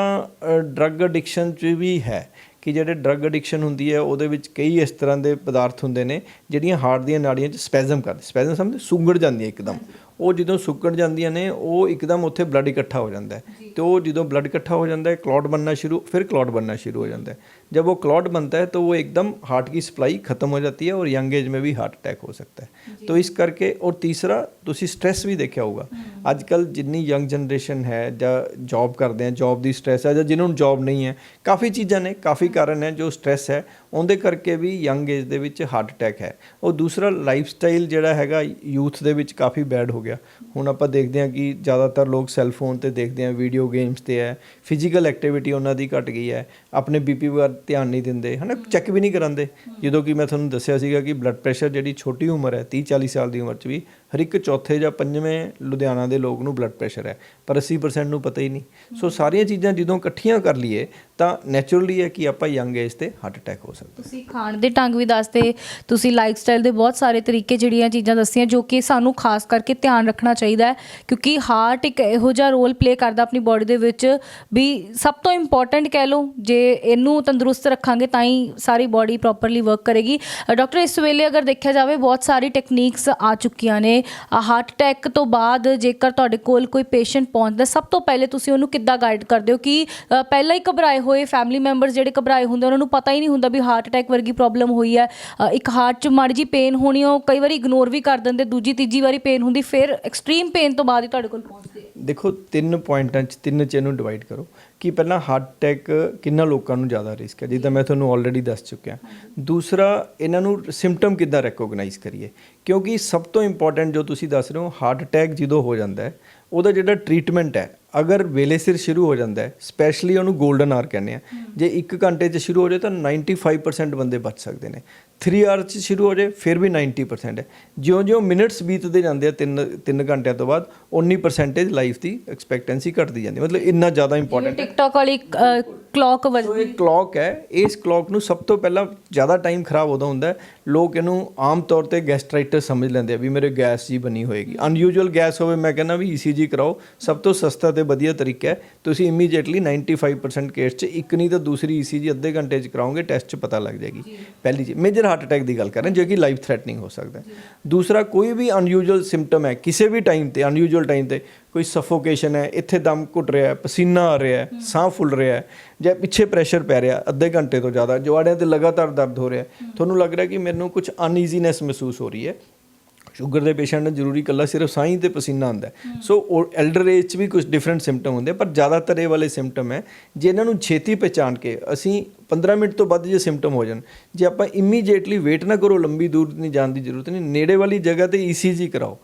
ਡਰੱਗ ਐਡਿਕਸ਼ਨ ਚ ਵੀ ਹੈ ਕਿ ਜਿਹੜੇ ਡਰੱਗ ਐਡਿਕਸ਼ਨ ਹੁੰਦੀ ਹੈ, ਉਹਦੇ ਵਿੱਚ ਕਈ ਇਸ ਤਰ੍ਹਾਂ ਦੇ ਪਦਾਰਥ ਹੁੰਦੇ ਨੇ, ਜਿਹੜੀਆਂ ਹਾਰਟ ਦੀਆਂ ਨਾੜੀਆਂ 'ਚ ਸਪੈਜ਼ਮ ਕਰਦੇ ਸਪੈਜ਼ਮ ਸਮਝ ਸੁੰਗੜ ਜਾਂਦੀਆਂ ਇੱਕਦਮ। ਉਹ ਜਦੋਂ ਸੁੱਕੜ ਜਾਂਦੀਆਂ ਨੇ ਉਹ ਇੱਕਦਮ ਉੱਥੇ ਬਲੱਡ ਇਕੱਠਾ ਹੋ ਜਾਂਦਾ ਹੈ ਤੇ ਉਹ ਜਦੋਂ ਬਲੱਡ ਇਕੱਠਾ ਹੋ ਜਾਂਦਾ ਹੈ ਕਲੌਟ बनना शुरू फिर क्लॉट बनना शुरू हो जाता है जब वो क्लॉट बनता है तो वो एकदम हार्ट की सप्लाई खत्म हो जाती है और यंग एज में भी हार्ट अटैक हो सकता है तो इस करके और तीसरा ਤੁਸੀਂ ਸਟ੍ਰੈਸ ਵੀ ਦੇਖਿਆ ਹੋਊਗਾ ਅੱਜ ਕੱਲ ਜਿੰਨੀ ਯੰਗ ਜਨਰੇਸ਼ਨ ਹੈ ਜਾਂ ਜੌਬ ਕਰਦੇ ਆ ਜੌਬ ਦੀ ਸਟ੍ਰੈਸ ਹੈ ਜਾਂ ਜਿਨ੍ਹਾਂ ਨੂੰ ਜੌਬ ਨਹੀਂ ਹੈ ਕਾਫੀ ਚੀਜ਼ਾਂ ਨੇ ਕਾਫੀ ਕਾਰਨ ਹੈ ਜੋ ਸਟ੍ਰੈਸ ਹੈ ਉਹਦੇ ਕਰਕੇ ਵੀ ਯੰਗ ਏਜ ਦੇ ਵਿੱਚ ਹਾਰਟ ਅਟੈਕ ਹੈ। ਉਹ ਦੂਸਰਾ ਲਾਈਫ ਸਟਾਈਲ ਜਿਹੜਾ ਹੈਗਾ ਯੂਥ ਦੇ ਵਿੱਚ ਕਾਫੀ ਬੈਡ ਹੋ ਗਿਆ। ਹੁਣ ਆਪਾਂ ਦੇਖਦੇ ਹਾਂ ਕਿ ਜ਼ਿਆਦਾਤਰ ਲੋਕ ਸੈੱਲ ਫੋਨ ਤੇ ਦੇਖਦੇ ਆ ਵੀਡੀਓ ਗੇਮਸ ਤੇ ਹੈ। ਫਿਜ਼ੀਕਲ ਐਕਟੀਵਿਟੀ ਉਹਨਾਂ ਦੀ ਘਟ ਗਈ ਹੈ। ਆਪਣੇ ਬੀਪੀ ਵੱਲ ਧਿਆਨ ਨਹੀਂ ਦਿੰਦੇ, ਹਨਾ? ਚੈੱਕ ਵੀ ਨਹੀਂ ਕਰਾਉਂਦੇ ਜਦੋਂ ਕਿ ਮੈਂ ਤੁਹਾਨੂੰ ਦੱਸਿਆ ਸੀਗਾ ਕਿ ਬਲੱਡ ਪ੍ਰੈਸ਼ਰ ਜਿਹੜੀ ਛੋਟੀ ਉਮਰ ਹੈ 30 40 ਸਾਲ ਦੀ ਉਮਰ 'ਚ ਵੀ ਹਰ ਇੱਕ ਚੌਥੇ ਜਾਂ ਪੰਜਵੇਂ ਲੁਧਿਆਣਾ ਦੇ ਲੋਕ ਨੂੰ ਬਲੱਡ ਪ੍ਰੈਸ਼ਰ ਹੈ ਪਰ 80% ਨੂੰ ਪਤਾ ਹੀ ਨਹੀਂ। ਸੋ ਸਾਰੀਆਂ ਚੀਜ਼ਾਂ ਜਦੋਂ ਇਕੱਠੀਆਂ ਕਰ ਲਈਏ ਤਾਂ ਨੈਚੁਰਲੀ ਹੈ ਕਿ ਆਪਾਂ ਯੰਗ ਏਜ ਤੇ ਹਾਰਟ ਅਟੈਕ ਹੋ ਸਕਦਾ। ਤੁਸੀਂ ਖਾਣ ਦੇ ਢੰਗ ਵੀ ਦੱਸਦੇ ਤੁਸੀਂ ਲਾਈਫ ਸਟਾਈਲ ਦੇ ਬਹੁਤ ਸਾਰੇ ਤਰੀਕੇ ਜਿਹੜੀਆਂ ਚੀਜ਼ਾਂ ਦੱਸੀਆਂ ਜੋ ਕਿ ਸਾਨੂੰ ਖਾਸ ਕਰਕੇ ਧਿਆਨ ਰੱਖਣਾ ਚਾਹੀਦਾ ਹੈ ਕਿਉਂਕਿ ਹਾਰਟ ਇੱਕ ਇਹੋ ਜਿਹਾ ਰੋਲ ਪਲੇ ਕਰਦਾ ਆਪਣੀ ਬਾਡੀ ਦੇ ਵਿੱਚ ਵੀ ਸਭ ਤੋਂ ਇੰਪੋਰਟੈਂਟ ਕਹਿ ਲਓ ਜੇ ਇਹਨੂੰ ਤੰਦਰੁਸਤ ਰੱਖਾਂਗੇ ਤਾਂ ਹੀ ਸਾਰੀ ਬਾਡੀ ਪ੍ਰੋਪਰਲੀ ਵਰਕ ਕਰੇਗੀ। ਅ, ਡਾਕਟਰ ਇਸ ਵੇਲੇ ਅਗਰ ਦੇਖਿਆ ਜਾਵੇ ਬਹੁਤ ਸਾਰੀ ਟੈਕਨੀਕਸ ਆ ਚੁੱਕੀਆਂ ਨੇ ਹਾਰਟ ਅਟੈਕ ਤੋਂ ਬਾਅਦ ਜੇਕਰ ਤੁਹਾਡੇ ਕੋਲ ਕੋਈ ਪੇਸ਼ੈਂਟ ਪਹੁੰਚਦਾ, ਸਭ ਤੋਂ ਪਹਿਲੇ ਤੁਸੀਂ ਉਹਨੂੰ ਕਿੱਦਾਂ ਗਾਈਡ ਕਰਦੇ ਹੋ? ਕਿ ਪਹਿਲਾਂ ਹੀ ਘਬਰਾਏ ਹੋਏ ਫੈਮਿਲੀ ਮੈਂਬਰਸ ਜਿਹੜੇ ਘਬਰਾਏ ਹੁੰਦੇ ਉਹਨਾਂ ਨੂੰ ਪਤਾ ਹੀ ਨਹੀਂ ਹੁੰਦਾ ਵੀ ਹਾਰਟ ਅਟੈਕ ਵਰਗੀ ਪ੍ਰੋਬਲਮ ਹੋਈ ਹੈ ਇੱਕ ਹਾਰਟ 'ਚ ਮਾੜੀ ਜੀ ਪੇਨ ਹੋਣੀ ਉਹ ਕਈ ਵਾਰੀ ਇਗਨੋਰ ਵੀ ਕਰ ਦਿੰਦੇ, ਦੂਜੀ, ਤੀਜੀ ਵਾਰੀ ਪੇਨ ਹੁੰਦੀ, ਫਿਰ ਐਕਸਟ੍ਰੀਮ ਪੇਨ ਤੋਂ ਬਾਅਦ ਹੀ ਤੁਹਾਡੇ ਕੋਲ ਪਹੁੰਚਦੇ ਦੇਖੋ, ਤਿੰਨ ਪੁਆਇੰਟਾਂ 'ਚ ਤਿੰਨ 'ਚ ਇਹਨੂੰ ਡਿਵਾਈਡ ਕਰੋ। ਕਿ ਪਹਿਲਾਂ ਹਾਰਟ ਅਟੈਕ ਕਿੰਨਾ ਲੋਕਾਂ ਨੂੰ ਜ਼ਿਆਦਾ ਰਿਸਕ ਹੈ, ਜਿੱਦਾਂ ਮੈਂ ਤੁਹਾਨੂੰ ਆਲਰੇਡੀ ਦੱਸ ਚੁੱਕਿਆ। ਦੂਸਰਾ, ਇਹਨਾਂ ਨੂੰ ਸਿੰਪਟਮ ਕਿੱਦਾਂ ਰੈਕੋਗਨਾਈਜ਼ ਕਰੀਏ? ਕਿਉਂਕਿ ਸਭ ਤੋਂ ਇੰਪੋਰਟੈਂਟ ਜੋ ਤੁਸੀਂ ਦੱਸ ਰਹੇ ਹੋ ਹਾਰਟ ਅਟੈਕ ਜਦੋਂ ਹੋ ਜਾਂਦਾ ਹੈ, ਉਹਦਾ ਜਿਹੜਾ ਟ੍ਰੀਟਮੈਂਟ ਹੈ, ਅਗਰ ਵੇਲੇ ਸਿਰ ਸ਼ੁਰੂ ਹੋ ਜਾਂਦਾ ਹੈ ਸਪੈਸ਼ਲੀ ਉਹਨੂੰ 골ਡਨ ਆਰ ਕਹਿੰਦੇ ਆ। ਜੇ 1 ਘੰਟੇ 'ਚ ਸ਼ੁਰੂ ਹੋ ਜਾਏ ਤਾਂ 95% ਬੰਦੇ ਬਚ ਸਕਦੇ ਨੇ। 3 ਆਵਰ 'ਚ ਸ਼ੁਰੂ ਹੋ ਜਾਏ ਫਿਰ ਵੀ 90% ਹੈ। ਜਿਉਂ-ਜਿਉਂ ਮਿੰਟਸ ਬੀਤਦੇ ਜਾਂਦੇ ਆ 3 3 ਘੰਟਿਆਂ ਤੋਂ ਬਾਅਦ 19% ਲਾਈਫ ਦੀ ਐਕਸਪੈਕਟੈਂਸੀ ਘਟਦੀ ਜਾਂਦੀ। ਮਤਲਬ ਇੰਨਾ ਜ਼ਿਆਦਾ ਇੰਪੋਰਟੈਂਟ ਹੈ। ਟਿਕਟੌਕ ਵਾਲੀ ਕਲੌਕ ਵਜ ਸੋ ਇਹ ਕਲੌਕ ਹੈ ਇਸ ਕਲੌਕ ਨੂੰ ਸਭ ਤੋਂ ਪਹਿਲਾਂ ਜ਼ਿਆਦਾ ਟਾਈਮ ਖਰਾਬ ਉਦੋਂ ਹੁੰਦਾ ਲੋਕ ਇਹਨੂੰ ਆਮ ਤੌਰ ਤੇ ਗੈਸਟ੍ਰਾਈਟਸ ਸਮਝ ਲੈਂਦੇ ਆ ਵੀ ਮੇਰੇ ਗੈਸ ਜੀ ਬਣੀ ਹੋਏਗੀ। ਅਨਯੂਜੂਅਲ ਗੈਸ ਹੋਵੇ ਮੈਂ ਕਹਿੰਦਾ ਵੀ ਈਸੀਜੀ ਕਰਾਓ ਸਭ ਤੋਂ ਸਸਤਾ ਤੇ ਵਧੀਆ ਤਰੀਕਾ ਹੈ ਤੁਸੀਂ ਇਮੀਡੀਏਟਲੀ 95% ਕੇਸ 'ਚ ਇੱਕ ਨਹੀਂ ਤਾਂ ਦੂਸਰੀ ਈਸੀਜੀ ਅੱਧੇ ਘੰਟੇ 'ਚ ਕਰਾਓਗੇ ਟੈਸਟ 'ਚ ਪਤਾ ਲੱਗ ਜਾਏਗੀ। ਪਹਿਲੀ ਚੀਜ਼ ਮੇਜਰ ਹਾਰਟ ਅਟੈਕ ਦੀ ਗੱਲ ਕਰ ਰਹੇ ਜੋ ਕਿ ਲਾਈਫ ਥ੍ਰੈਟਨਿੰਗ ਹੋ ਸਕਦਾ ਹੈ। ਦੂਸਰਾ ਕੋਈ ਵੀ ਅਨਯੂਜੂਅਲ ਸਿੰਪਟਮ ਹੈ ਕਿਸੇ ਵੀ ਟਾਈਮ ਤੇ ਅਨਯੂਜੂਅਲ ਟਾਈਮ ਤੇ ਕੋਈ ਸਫੋਕੇਸ਼ਨ ਹੈ ਇੱਥੇ ਦਮ ਘੁੱਟ ਰਿਹਾ ਹੈ ਪਸੀਨਾ ਆ ਰਿਹਾ ਹੈ ਸਾਹ ਫੁੱਲ ਰਿਹਾ ਹੈ ਜਾਂ ਪਿੱਛੇ ਪ੍ਰੈਸ਼ਰ ਪੈ ਰਿਹਾ ਅੱਧੇ ਘੰਟੇ ਤੋਂ ਜ਼ਿਆਦਾ ਜਵਾੜਿਆਂ ਤੇ ਲਗਾਤਾਰ ਦਰਦ ਹੋ ਰਿਹਾ ਤੁਹਾਨੂੰ ਲੱਗ ਰਿਹਾ ਕਿ ਮੈਨੂੰ ਕੁਝ ਅਨਈਜ਼ੀਨੈਸ ਮਹਿਸੂਸ ਹੋ ਰਹੀ ਹੈ। ਸ਼ੂਗਰ ਦੇ ਪੇਸ਼ੈਂਟ ਨੂੰ ਜ਼ਰੂਰੀ ਕੱਲਾ ਸਿਰਫ ਸਾਈਂ ਤੇ ਪਸੀਨਾ ਆਉਂਦਾ ਹੈ। ਸੋ ਐਲਡਰ ਏਜ 'ਚ ਵੀ ਕੁਝ ਡਿਫਰੈਂਟ ਸਿੰਪਟਮ ਹੁੰਦੇ ਆ, ਪਰ ਜ਼ਿਆਦਾਤਰ ਇਹ ਵਾਲੇ ਸਿੰਪਟਮ ਹੈ ਜੇ ਇਹਨਾਂ ਨੂੰ ਛੇਤੀ ਪਹਿਚਾਨ ਕੇ ਅਸੀਂ 15 ਮਿੰਟ ਤੋਂ ਵੱਧ ਜੇ ਸਿੰਪਟਮ ਹੋ ਜਾਣ ਜੇ ਆਪਾਂ ਇਮੀਡੀਏਟਲੀ ਵੇਟ ਨਾ ਕਰੋ ਲੰਬੀ ਦੂਰ ਨਹੀਂ ਜਾਣ ਦੀ ਜ਼ਰੂਰਤ ਨਹੀਂ ਨੇੜੇ ਵਾਲੀ ਜਗ੍ਹਾ ਤੇ ਈਸੀਜੀ ਕਰਾਓ।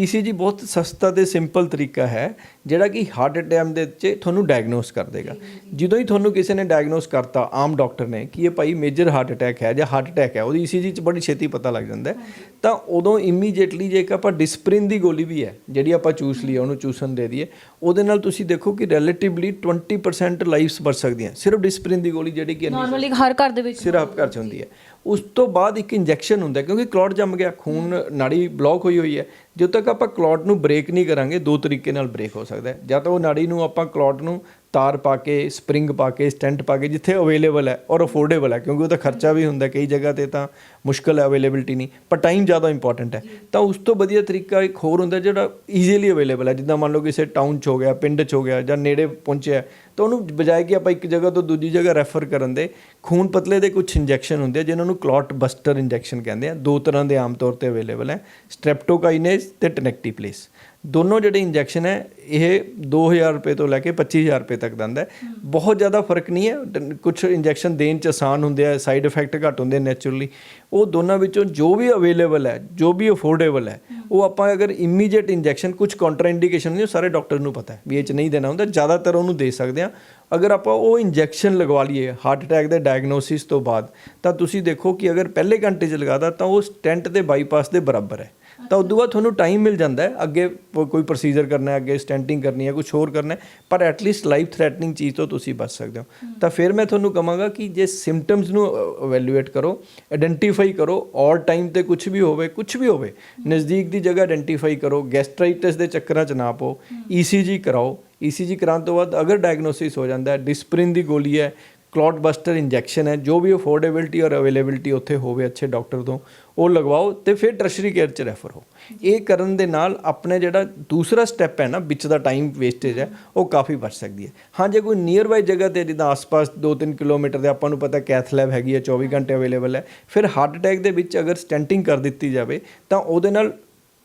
ECG ਬਹੁਤ ਸਸਤਾ ਤੇ ਸਿੰਪਲ ਤਰੀਕਾ ਹੈ ਜਿਹੜਾ ਕਿ ਹਾਰਟ ਅਟੈਕ ਦੇ ਵਿੱਚ ਤੁਹਾਨੂੰ ਡਾਇਗਨੋਸ ਕਰ ਦੇਗਾ। ਜਦੋਂ ਹੀ ਤੁਹਾਨੂੰ ਕਿਸੇ ਨੇ ਡਾਇਗਨੋਸ ਕਰਤਾ ਆਮ ਡਾਕਟਰ ਨੇ ਕਿ ਇਹ ਭਾਈ ਮੇਜਰ ਹਾਰਟ ਅਟੈਕ ਹੈ ਜਾਂ ਹਾਰਟ ਅਟੈਕ ਹੈ ਉਹਦੀ ECG 'ਚ ਬੜੀ ਛੇਤੀ ਪਤਾ ਲੱਗ ਜਾਂਦਾ ਤਾਂ ਉਦੋਂ ਇਮੀਡੀਏਟਲੀ ਜੇ ਇੱਕ ਆਪਾਂ ਡਿਸਪ੍ਰਿਨ ਦੀ ਗੋਲੀ ਵੀ ਹੈ ਜਿਹੜੀ ਆਪਾਂ ਚੂਸ ਲਈ ਉਹਨੂੰ ਚੂਸਣ ਦੇ ਦਈਏ ਉਹਦੇ ਨਾਲ ਤੁਸੀਂ ਦੇਖੋ ਕਿ ਰਿਲੇਟਿਵਲੀ 20% ਲਾਈਫਸ ਬਚ ਸਕਦੀਆਂ ਸਿਰਫ ਡਿਸਪ੍ਰਿਨ ਦੀ ਗੋਲੀ ਜਿਹੜੀ ਕਿ ਨਾਰਮਲੀ ਹਰ ਘਰ ਦੇ ਵਿੱਚ ਸਿਰਫ ਘਰ ਚ ਹੁੰਦੀ ਹੈ। ਉਸ ਤੋਂ ਬਾਅਦ ਇੱਕ ਇੰਜੈਕਸ਼ਨ ਹੁੰਦਾ ਕਿਉਂਕਿ ਕਲੌਟ ਜੰਮ ਗਿਆ, ਖੂਨ ਨਾੜੀ ਬਲੌਕ ਹੋਈ ਹੋਈ ਹੈ। ਜਦੋਂ ਤੱਕ ਆਪਾਂ ਕਲੌਟ ਨੂੰ ਬ੍ਰੇਕ ਨਹੀਂ ਕਰਾਂਗੇ, ਦੋ ਤਰੀਕੇ ਨਾਲ ਬ੍ਰੇਕ ਹੋ ਸਕਦਾ ਹੈ। ਜਾਂ ਤਾਂ ਉਹ ਨਾੜੀ ਨੂੰ ਆਪਾਂ ਕਲੌਟ ਨੂੰ ਤਾਰ ਪਾ ਕੇ ਸਪਰਿੰਗ ਪਾ ਕੇ ਸਟੈਂਟ ਪਾ ਕੇ, ਜਿੱਥੇ ਅਵੇਲੇਬਲ ਹੈ ਔਰ ਅਫੋਰਡੇਬਲ ਹੈ, ਕਿਉਂਕਿ ਉਹਦਾ ਖਰਚਾ ਵੀ ਹੁੰਦਾ ਕਈ ਜਗ੍ਹਾ ਤੇ ਤਾਂ ਮੁਸ਼ਕਲ ਹੈ ਅਵੇਲੇਬਿਲਟੀ ਨਹੀਂ, ਪਰ ਟਾਈਮ ਜ਼ਿਆਦਾ ਇੰਪੋਰਟੈਂਟ ਹੈ। ਤਾਂ ਉਸ ਤੋਂ ਵਧੀਆ ਤਰੀਕਾ ਇੱਕ ਹੋਰ ਹੁੰਦਾ ਜਿਹੜਾ ਈਜ਼ੀਲੀ ਅਵੇਲੇਬਲ ਹੈ, ਜਿੱਦਾਂ ਮੰਨ ਲਓ ਕਿਸੇ ਟਾਊਨ 'ਚ ਹੋ ਗਿਆ, ਪਿੰਡ 'ਚ ਹੋ ਗਿਆ, ਜਾਂ ਨੇੜੇ ਪਹੁੰਚਿਆ ਤਾਂ ਉਹਨੂੰ ਬਜਾਏ ਕਿ ਆਪਾਂ ਇੱਕ ਜਗ੍ਹਾ ਤੋਂ ਦੂਜੀ ਜਗ੍ਹਾ ਰੈਫਰ ਕਰਨ ਦੇ ਖੂਨ ਪਤਲੇ ਦੇ ਕੁਝ ਇੰਜੈਕਸ਼ਨ ਹੁੰਦੇ ਆ ਜਿਨ੍ਹਾਂ ਨੂੰ ਕਲੌਟ ਬਸਟਰ ਇੰਜੈਕਸ਼ਨ ਕਹਿੰਦੇ ਆ। ਦੋ ਤਰ੍ਹਾਂ ਦੇ ਆਮ ਤੌਰ ਤੇ ਅਵੇਲੇਬਲ ਹੈ ਸਟ੍ਰੈਪਟੋਕਾਈਨੇਜ਼ ਤੇ ਟਨੈਕਟੀਪਲੇਸ ਦੋਨੋਂ ਜਿਹੜੇ ਇੰਜੈਕਸ਼ਨ ਹੈ ਇਹ 2000 ਰੁਪਏ ਤੋਂ ਲੈ ਕੇ 25000 ਰੁਪਏ ਤੱਕ ਦਿੰਦਾ ਹੈ। ਬਹੁਤ ਜ਼ਿਆਦਾ ਫ਼ਰਕ ਨਹੀਂ ਹੈ ਕੁਝ ਇੰਜੈਕਸ਼ਨ ਦੇਣ ਚ ਆਸਾਨ ਹੁੰਦੇ ਆ ਸਾਈਡ ਇਫੈਕਟ ਘੱਟ ਹੁੰਦੇ ਨੇਚਰਲੀ ਉਹ ਦੋਨਾਂ ਵਿੱਚੋਂ ਜੋ ਵੀ ਅਵੇਲੇਬਲ ਹੈ, ਜੋ ਵੀ ਅਫੋਰਡੇਬਲ ਹੈ, ਉਹ ਆਪਾਂ ਅਗਰ ਇਮੀਡੀਏਟ ਇੰਜੈਕਸ਼ਨ ਕੁਝ ਕਾਉਂਟਰ ਇੰਡੀਕੇਸ਼ਨ ਨਹੀਂ ਸਾਰੇ ਡਾਕਟਰ ਨੂੰ ਪਤਾ ਹੈ ਵੀ ਇਹ ਚ ਨਹੀਂ ਦੇਣਾ ਹੁੰਦਾ। ਜ਼ਿਆਦਾਤਰ ਉਹਨੂੰ ਦੇ ਸਕਦੇ ਆ ਅਗਰ ਆਪਾਂ ਉਹ ਇੰਜੈਕਸ਼ਨ ਲਗਵਾ ਲਈਏ ਹਾਰਟ ਅਟੈਕ ਦੇ ਡਾਇਗਨੋਸਿਸ ਤੋਂ ਬਾਅਦ, ਤਾਂ ਤੁਸੀਂ ਦੇਖੋ ਕਿ ਅਗਰ ਪਹਿਲੇ ਘੰਟੇ ਚ ਲਗਾਦਾ ਤਾਂ ਉਹ ਸਟੈਂਟ ਦੇ ਬਾਈਪਾਸ ਦੇ ਬਰਾਬਰ ਹੈ। ਤਾਂ ਉਦੋਂ ਬਾਅਦ ਤੁਹਾਨੂੰ ਟਾਈਮ ਮਿਲ ਜਾਂਦਾ ਹੈ। ਅੱਗੇ ਕੋਈ ਪ੍ਰੋਸੀਜਰ ਕਰਨਾ ਹੈ ਅੱਗੇ ਸਟੈਂਟਿੰਗ ਕਰਨੀ ਹੈ ਕੁਝ ਹੋਰ ਕਰਨਾ ਹੈ। ਪਰ ਐਟਲੀਸਟ ਲਾਈਫ ਥ੍ਰੈਟਨਿੰਗ ਚੀਜ਼ ਤੋਂ ਤੁਸੀਂ ਬਚ ਸਕਦੇ ਹੋ। ਤਾਂ ਫਿਰ ਮੈਂ ਤੁਹਾਨੂੰ ਕਹਾਂਗਾ ਕਿ ਜੇ ਸਿੰਪਟਮਸ ਨੂੰ ਇਵੈਲੂਏਟ ਕਰੋ ਆਇਡੈਂਟੀਫਾਈ ਕਰੋ ਔਲ ਟਾਈਮ ਤੇ ਕੁਝ ਵੀ ਹੋਵੇ ਕੁਝ ਵੀ ਹੋਵੇ ਨਜ਼ਦੀਕ ਦੀ ਜਗ੍ਹਾ ਆਇਡੈਂਟੀਫਾਈ ਕਰੋ ਗੈਸਟ੍ਰਾਈਟਿਸ ਦੇ ਚੱਕਰਾਂ 'ਚ ਨਾ ਪਾਓ ECG ਕਰਾਓ। ECG ਕਰਾਉਣ ਤੋਂ ਬਾਅਦ ਅਗਰ ਡਾਇਗਨੋਸਿਸ ਹੋ ਜਾਂਦਾ ਹੈ ਡਿਸਪ੍ਰਿਨ ਦੀ ਗੋਲੀ ਹੈ ਕਲੌਟ ਬਸਟਰ ਇੰਜੈਕਸ਼ਨ ਹੈ ਜੋ ਵੀ ਅਫੋਰਡੇਬਿਲਟੀ ਔਰ ਅਵੇਲੇਬਿਲਟੀ ਉੱਥੇ ਹੋਵੇ ਅੱਛੇ ਡਾਕਟਰ ਤੋਂ ਉਹ ਲਗਵਾਓ ਤੇ ਫਿਰ ਟਰਸ਼ਰੀ ਕੇਅਰ 'ਚ ਰੈਫਰ ਹੋ। ਇਹ ਕਰਨ ਦੇ ਨਾਲ ਆਪਣੇ ਜਿਹੜਾ ਦੂਸਰਾ ਸਟੈਪ ਹੈ ਨਾ, ਵਿੱਚ ਦਾ ਟਾਈਮ ਵੇਸਟੇਜ ਹੈ, ਉਹ ਕਾਫੀ ਬਚ ਸਕਦੀ ਹੈ। ਹਾਂ, ਜੇ ਕੋਈ ਨੀਅਰ ਬਾਈ ਜਗ੍ਹਾ ਤੇ ਜਿੱਦਾਂ ਆਸ-ਪਾਸ 2-3 ਕਿਲੋਮੀਟਰ ਦੇ ਆਪਾਂ ਨੂੰ ਪਤਾ ਕੈਥ ਲੈਬ ਹੈਗੀ ਹੈ 24 ਘੰਟੇ ਅਵੇਲੇਬਲ ਹੈ, ਫਿਰ ਹਾਰਟ ਅਟੈਕ ਦੇ ਵਿੱਚ ਅਗਰ ਸਟੈਂਟਿੰਗ ਕਰ ਦਿੱਤੀ ਜਾਵੇ, ਤਾਂ ਉਹਦੇ ਨਾਲ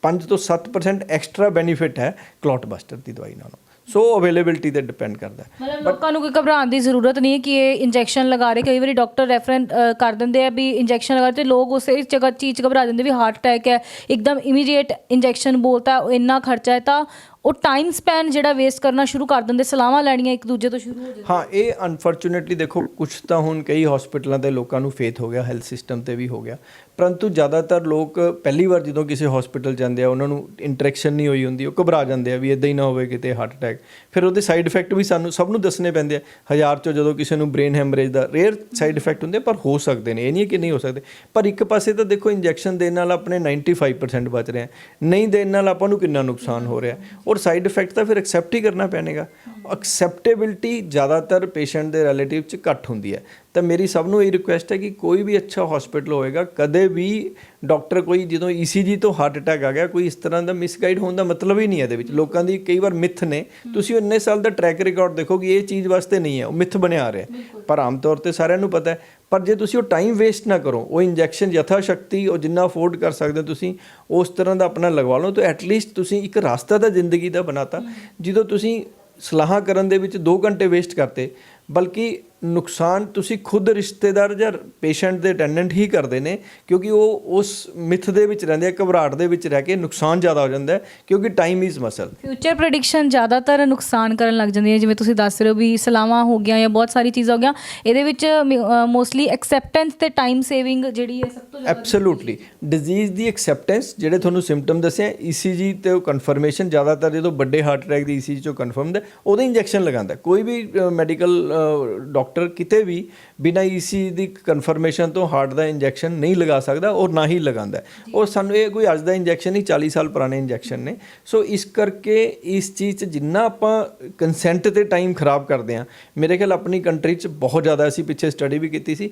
5 ਤੋਂ 7% ਐਕਸਟਰਾ ਬੈਨੀਫਿਟ ਹੈ ਕਲੌਟ ਬਸਟਰ ਦੀ ਦਵਾਈ ਨਾਲੋਂ। ਸੋ ਅਵੇਲੇਬਿਲਟੀ ਤੇ ਡਿਪੈਂਡ ਕਰਦਾ ਹੈ। ਮਤਲਬ ਲੋਕਾਂ ਨੂੰ ਕੋਈ ਘਬਰਾਉਣ ਦੀ ਜ਼ਰੂਰਤ ਨਹੀਂ ਹੈ ਕਿ ਇਹ ਇੰਜੈਕਸ਼ਨ ਲਗਾ ਰਹੇ। ਕਈ ਵਾਰੀ ਡਾਕਟਰ ਰੈਫਰੈਂਸ ਕਰ ਦਿੰਦੇ ਆ ਵੀ ਇੰਜੈਕਸ਼ਨ ਲਗਾ ਰਹੇ ਤੇ ਲੋਕ ਉਸੇ ਜਗ੍ਹਾ ਚੀਜ਼ 'ਚ ਘਬਰਾ ਜਾਂਦੇ ਵੀ ਹਾਰਟ ਅਟੈਕ ਹੈ। ਇੱਕਦਮ ਇਮੀਡੀਏਟ ਇੰਜੈਕਸ਼ਨ ਬੋਲਤਾ ਇੰਨਾ ਖਰਚਾ ਹੈ ਤਾਂ ਉਹ ਟਾਈਮ ਸਪੈਨ ਜਿਹੜਾ ਵੇਸਟ ਕਰਨਾ ਸ਼ੁਰੂ ਕਰ ਦਿੰਦੇ, ਸਲਾਹਾਂ ਲੈਣੀਆਂ ਇੱਕ ਦੂਜੇ ਤੋਂ ਸ਼ੁਰੂ ਹੋ ਜਾਂਦੇ ਹਾਂ, ਇਹ ਅਨਫੋਰਚੂਨੇਟਲੀ ਦੇਖੋ ਕੁਝ ਤਾਂ ਹੁਣ ਕਈ ਹਸਪੀਟਲਾਂ ਤੇ ਲੋਕਾਂ ਨੂੰ ਫੇਥ ਹੋ ਗਿਆ ਹੈਲਥ ਸਿਸਟਮ ਤੇ ਵੀ ਹੋ ਗਿਆ। ਪਰੰਤੂ ਜ਼ਿਆਦਾਤਰ ਲੋਕ ਪਹਿਲੀ ਵਾਰ ਜਦੋਂ ਕਿਸੇ ਹਸਪੀਟਲ ਜਾਂਦੇ ਆ, ਉਹਨਾਂ ਨੂੰ ਇੰਟਰੈਕਸ਼ਨ ਨਹੀਂ ਹੋਈ ਹੁੰਦੀ, ਉਹ ਘਬਰਾ ਜਾਂਦੇ ਆ ਵੀ ਇਦਾਂ ਹੀ ਨਾ ਹੋਵੇ ਕਿਤੇ ਹਾਰਟ ਅਟੈਕ ਫਿਰ ਉਹਦੇ ਸਾਈਡ ਇਫੈਕਟ ਵੀ ਸਾਨੂੰ ਸਭ ਨੂੰ ਦੱਸਣੇ ਪੈਂਦੇ ਆ। ਹਜ਼ਾਰ ਚੋਂ ਜਦੋਂ ਕਿਸੇ ਨੂੰ ਬ੍ਰੇਨ ਹੈਮਰੇਜ ਦਾ ਰੇਅਰ ਸਾਈਡ ਇਫੈਕਟ ਹੁੰਦੇ ਪਰ ਹੋ ਸਕਦੇ ਨੇ, ਇਹ ਨਹੀਂ ਕਿ ਨਹੀਂ ਹੋ ਸਕਦੇ। ਪਰ ਇੱਕ ਪਾਸੇ ਤਾਂ ਦੇਖੋ ਇੰਜੈਕਸ਼ਨ ਦੇਣ ਨਾਲ ਆਪਣੇ 95% ਬਚ ਰਹੇ। ਆ ਨਹੀਂ ਦੇਣ ਨਾਲ ਆਪਾਂ ਨੂੰ ਕਿੰਨਾ ਨੁਕਸਾਨ ਹੋ ਰਿਹਾ। ਔਰ ਸਾਈਡ ਇਫੈਕਟ ਤਾਂ ਫਿਰ ਐਕਸੈਪਟ ਹੀ ਕਰਨਾ ਪੈਣੇਗਾ। ਐਕਸੈਪਟੇਬਿਲਟੀ ਜ਼ਿਆਦਾਤਰ ਪੇਸ਼ੈਂਟ ਦੇ ਰਿਲੇਟਿਵ ਚ ਘੱਟ ਹੁੰਦੀ ਹੈ। ਤਾਂ ਮੇਰੀ ਸਭ ਨੂੰ ਇਹ ਰਿਕੁਐਸਟ ਹੈ ਕਿ ਕੋਈ ਵੀ ਅੱਛਾ ਹਸਪੀਟਲ ਹੋਏਗਾ, ਕਦੇ ਵੀ ਡਾਕਟਰ ਕੋਈ ਜਦੋਂ ECG ਤੋਂ ਹਾਰਟ ਅਟੈਕ ਆ ਗਿਆ, ਕੋਈ ਇਸ ਤਰ੍ਹਾਂ ਦਾ ਮਿਸਗਾਈਡ ਹੋਣ ਦਾ ਮਤਲਬ ਹੀ ਨਹੀਂ ਹੈ ਇਹਦੇ ਵਿੱਚ। ਲੋਕਾਂ ਦੀ ਕਈ ਵਾਰ ਮਿੱਥ ਨੇ। ਤੁਸੀਂ ਉਹ ਸਾਲ ਦਾ ਟਰੈਕ ਰਿਕਾਰਡ ਦੇਖੋ ਕਿ ਇਹ ਚੀਜ਼ ਵਾਸਤੇ ਨਹੀਂ ਹੈ, ਉਹ ਮਿੱਥ ਬਣਿਆ ਆ ਰਿਹਾ ਪਰ ਆਮ ਤੌਰ ਤੇ ਸਾਰਿਆਂ ਨੂੰ ਪਤਾ ਹੈ ਪਰ ਜੇ ਤੁਸੀਂ ਉਹ ਟਾਈਮ ਵੇਸਟ ਨਾ ਕਰੋ ਉਹ ਇੰਜੈਕਸ਼ਨ ਯਥਾ ਸ਼ਕਤੀ ਉਹ ਜਿੰਨਾ ਅਫੋਰਡ ਕਰ ਸਕਦੇ ਤੁਸੀਂ ਉਸ ਤਰ੍ਹਾਂ ਦਾ ਆਪਣਾ ਲਗਵਾ ਲਓ ਤਾਂ ਐਟਲੀਸਟ ਤੁਸੀਂ ਇੱਕ ਰਸਤਾ ਤਾਂ ਜ਼ਿੰਦਗੀ ਦਾ ਬਣਾਤਾ। ਜਦੋਂ ਤੁਸੀਂ ਸਲਾਹਾਂ ਕਰਨ ਦੇ ਵਿੱਚ 2 ਘੰਟੇ ਵੇਸਟ ਕਰਤੇ ਬਲਕਿ ਨੁਕਸਾਨ ਤੁਸੀਂ ਖੁਦ ਰਿਸ਼ਤੇਦਾਰ ਜਾਂ ਪੇਸ਼ੈਂਟ ਦੇ ਅਟੈਂਡੈਂਟ ਹੀ ਕਰਦੇ ਨੇ ਕਿਉਂਕਿ ਉਹ ਉਸ ਮਿਥ ਦੇ ਵਿੱਚ ਰਹਿੰਦੇ ਆ ਘਬਰਾਹਟ ਦੇ ਵਿੱਚ ਰਹਿ ਕੇ ਨੁਕਸਾਨ ਜ਼ਿਆਦਾ ਹੋ ਜਾਂਦਾ ਕਿਉਂਕਿ time is muscle future prediction ਜ਼ਿਆਦਾਤਰ ਨੁਕਸਾਨ ਕਰਨ ਲੱਗ ਜਾਂਦੀ ਹੈ ਜਿਵੇਂ ਤੁਸੀਂ ਦੱਸ ਰਹੇ ਹੋ ਵੀ ਸਲਾਹਾਂ ਹੋ ਗਿਆ ਜਾਂ ਬਹੁਤ ਸਾਰੀ ਚੀਜ਼ਾਂ ਹੋ ਗਿਆ ਇਹਦੇ ਵਿੱਚ ਮੋਸਟਲੀ ਐਕਸੈਪਟੈਂਸ ਤੇ ਟਾਈਮ ਸੇਵਿੰਗ ਜਿਹੜੀ ਹੈ ਸਭ ਤੋਂ ਜ਼ਿਆਦਾ ਐਬਸੋਲੂਟਲੀ ਡਿਜ਼ੀਜ਼ ਦੀ ਐਕਸੈਪਟੈਂਸ ਜਿਹੜੇ ਤੁਹਾਨੂੰ ਸਿੰਪਟਮ ਦੱਸਿਆ ECG ਤੇ ਉਹ ਕਨਫਰਮੇਸ਼ਨ ਜ਼ਿਆਦਾਤਰ ਜਦੋਂ ਵੱਡੇ ਹਾਰਟ ਅਟੈਕ ਦੀ ECG ਚੋਂ ਕਨਫਰਮ ਹੁੰਦਾ ਉਹਦੇ ਇੰਜੈਕਸ਼ਨ ਲਗਾਉਂਦਾ ਕੋਈ ਵੀ ਮੈਡੀਕਲ ਡਾਕਟਰ ਡਾਕਟਰ ਕਿਤੇ ਵੀ ਬਿਨਾਂ ECG ਦੀ ਕਨਫਰਮੇਸ਼ਨ ਤੋਂ ਹਾਰਟ ਦਾ ਇੰਜੈਕਸ਼ਨ ਨਹੀਂ ਲਗਾ ਸਕਦਾ ਔਰ ਨਾ ਹੀ ਲਗਾਉਂਦਾ। ਔਰ ਸਾਨੂੰ ਇਹ ਕੋਈ ਅੱਜ ਦਾ ਇੰਜੈਕਸ਼ਨ ਨਹੀਂ 40 ਸਾਲ ਪੁਰਾਣੇ ਇੰਜੈਕਸ਼ਨ ਨੇ। ਸੋ ਇਸ ਕਰਕੇ ਇਸ ਚੀਜ਼ 'ਚ ਜਿੰਨਾ ਆਪਾਂ ਕੰਸੈਂਟ ਤੇ ਟਾਈਮ ਖਰਾਬ ਕਰਦੇ ਆ ਮੇਰੇ ਖਿਆਲ ਆਪਣੀ ਕੰਟਰੀ 'ਚ ਬਹੁਤ ਜ਼ਿਆਦਾ ਅਸੀਂ ਪਿੱਛੇ ਸਟੱਡੀ ਵੀ ਕੀਤੀ ਸੀ।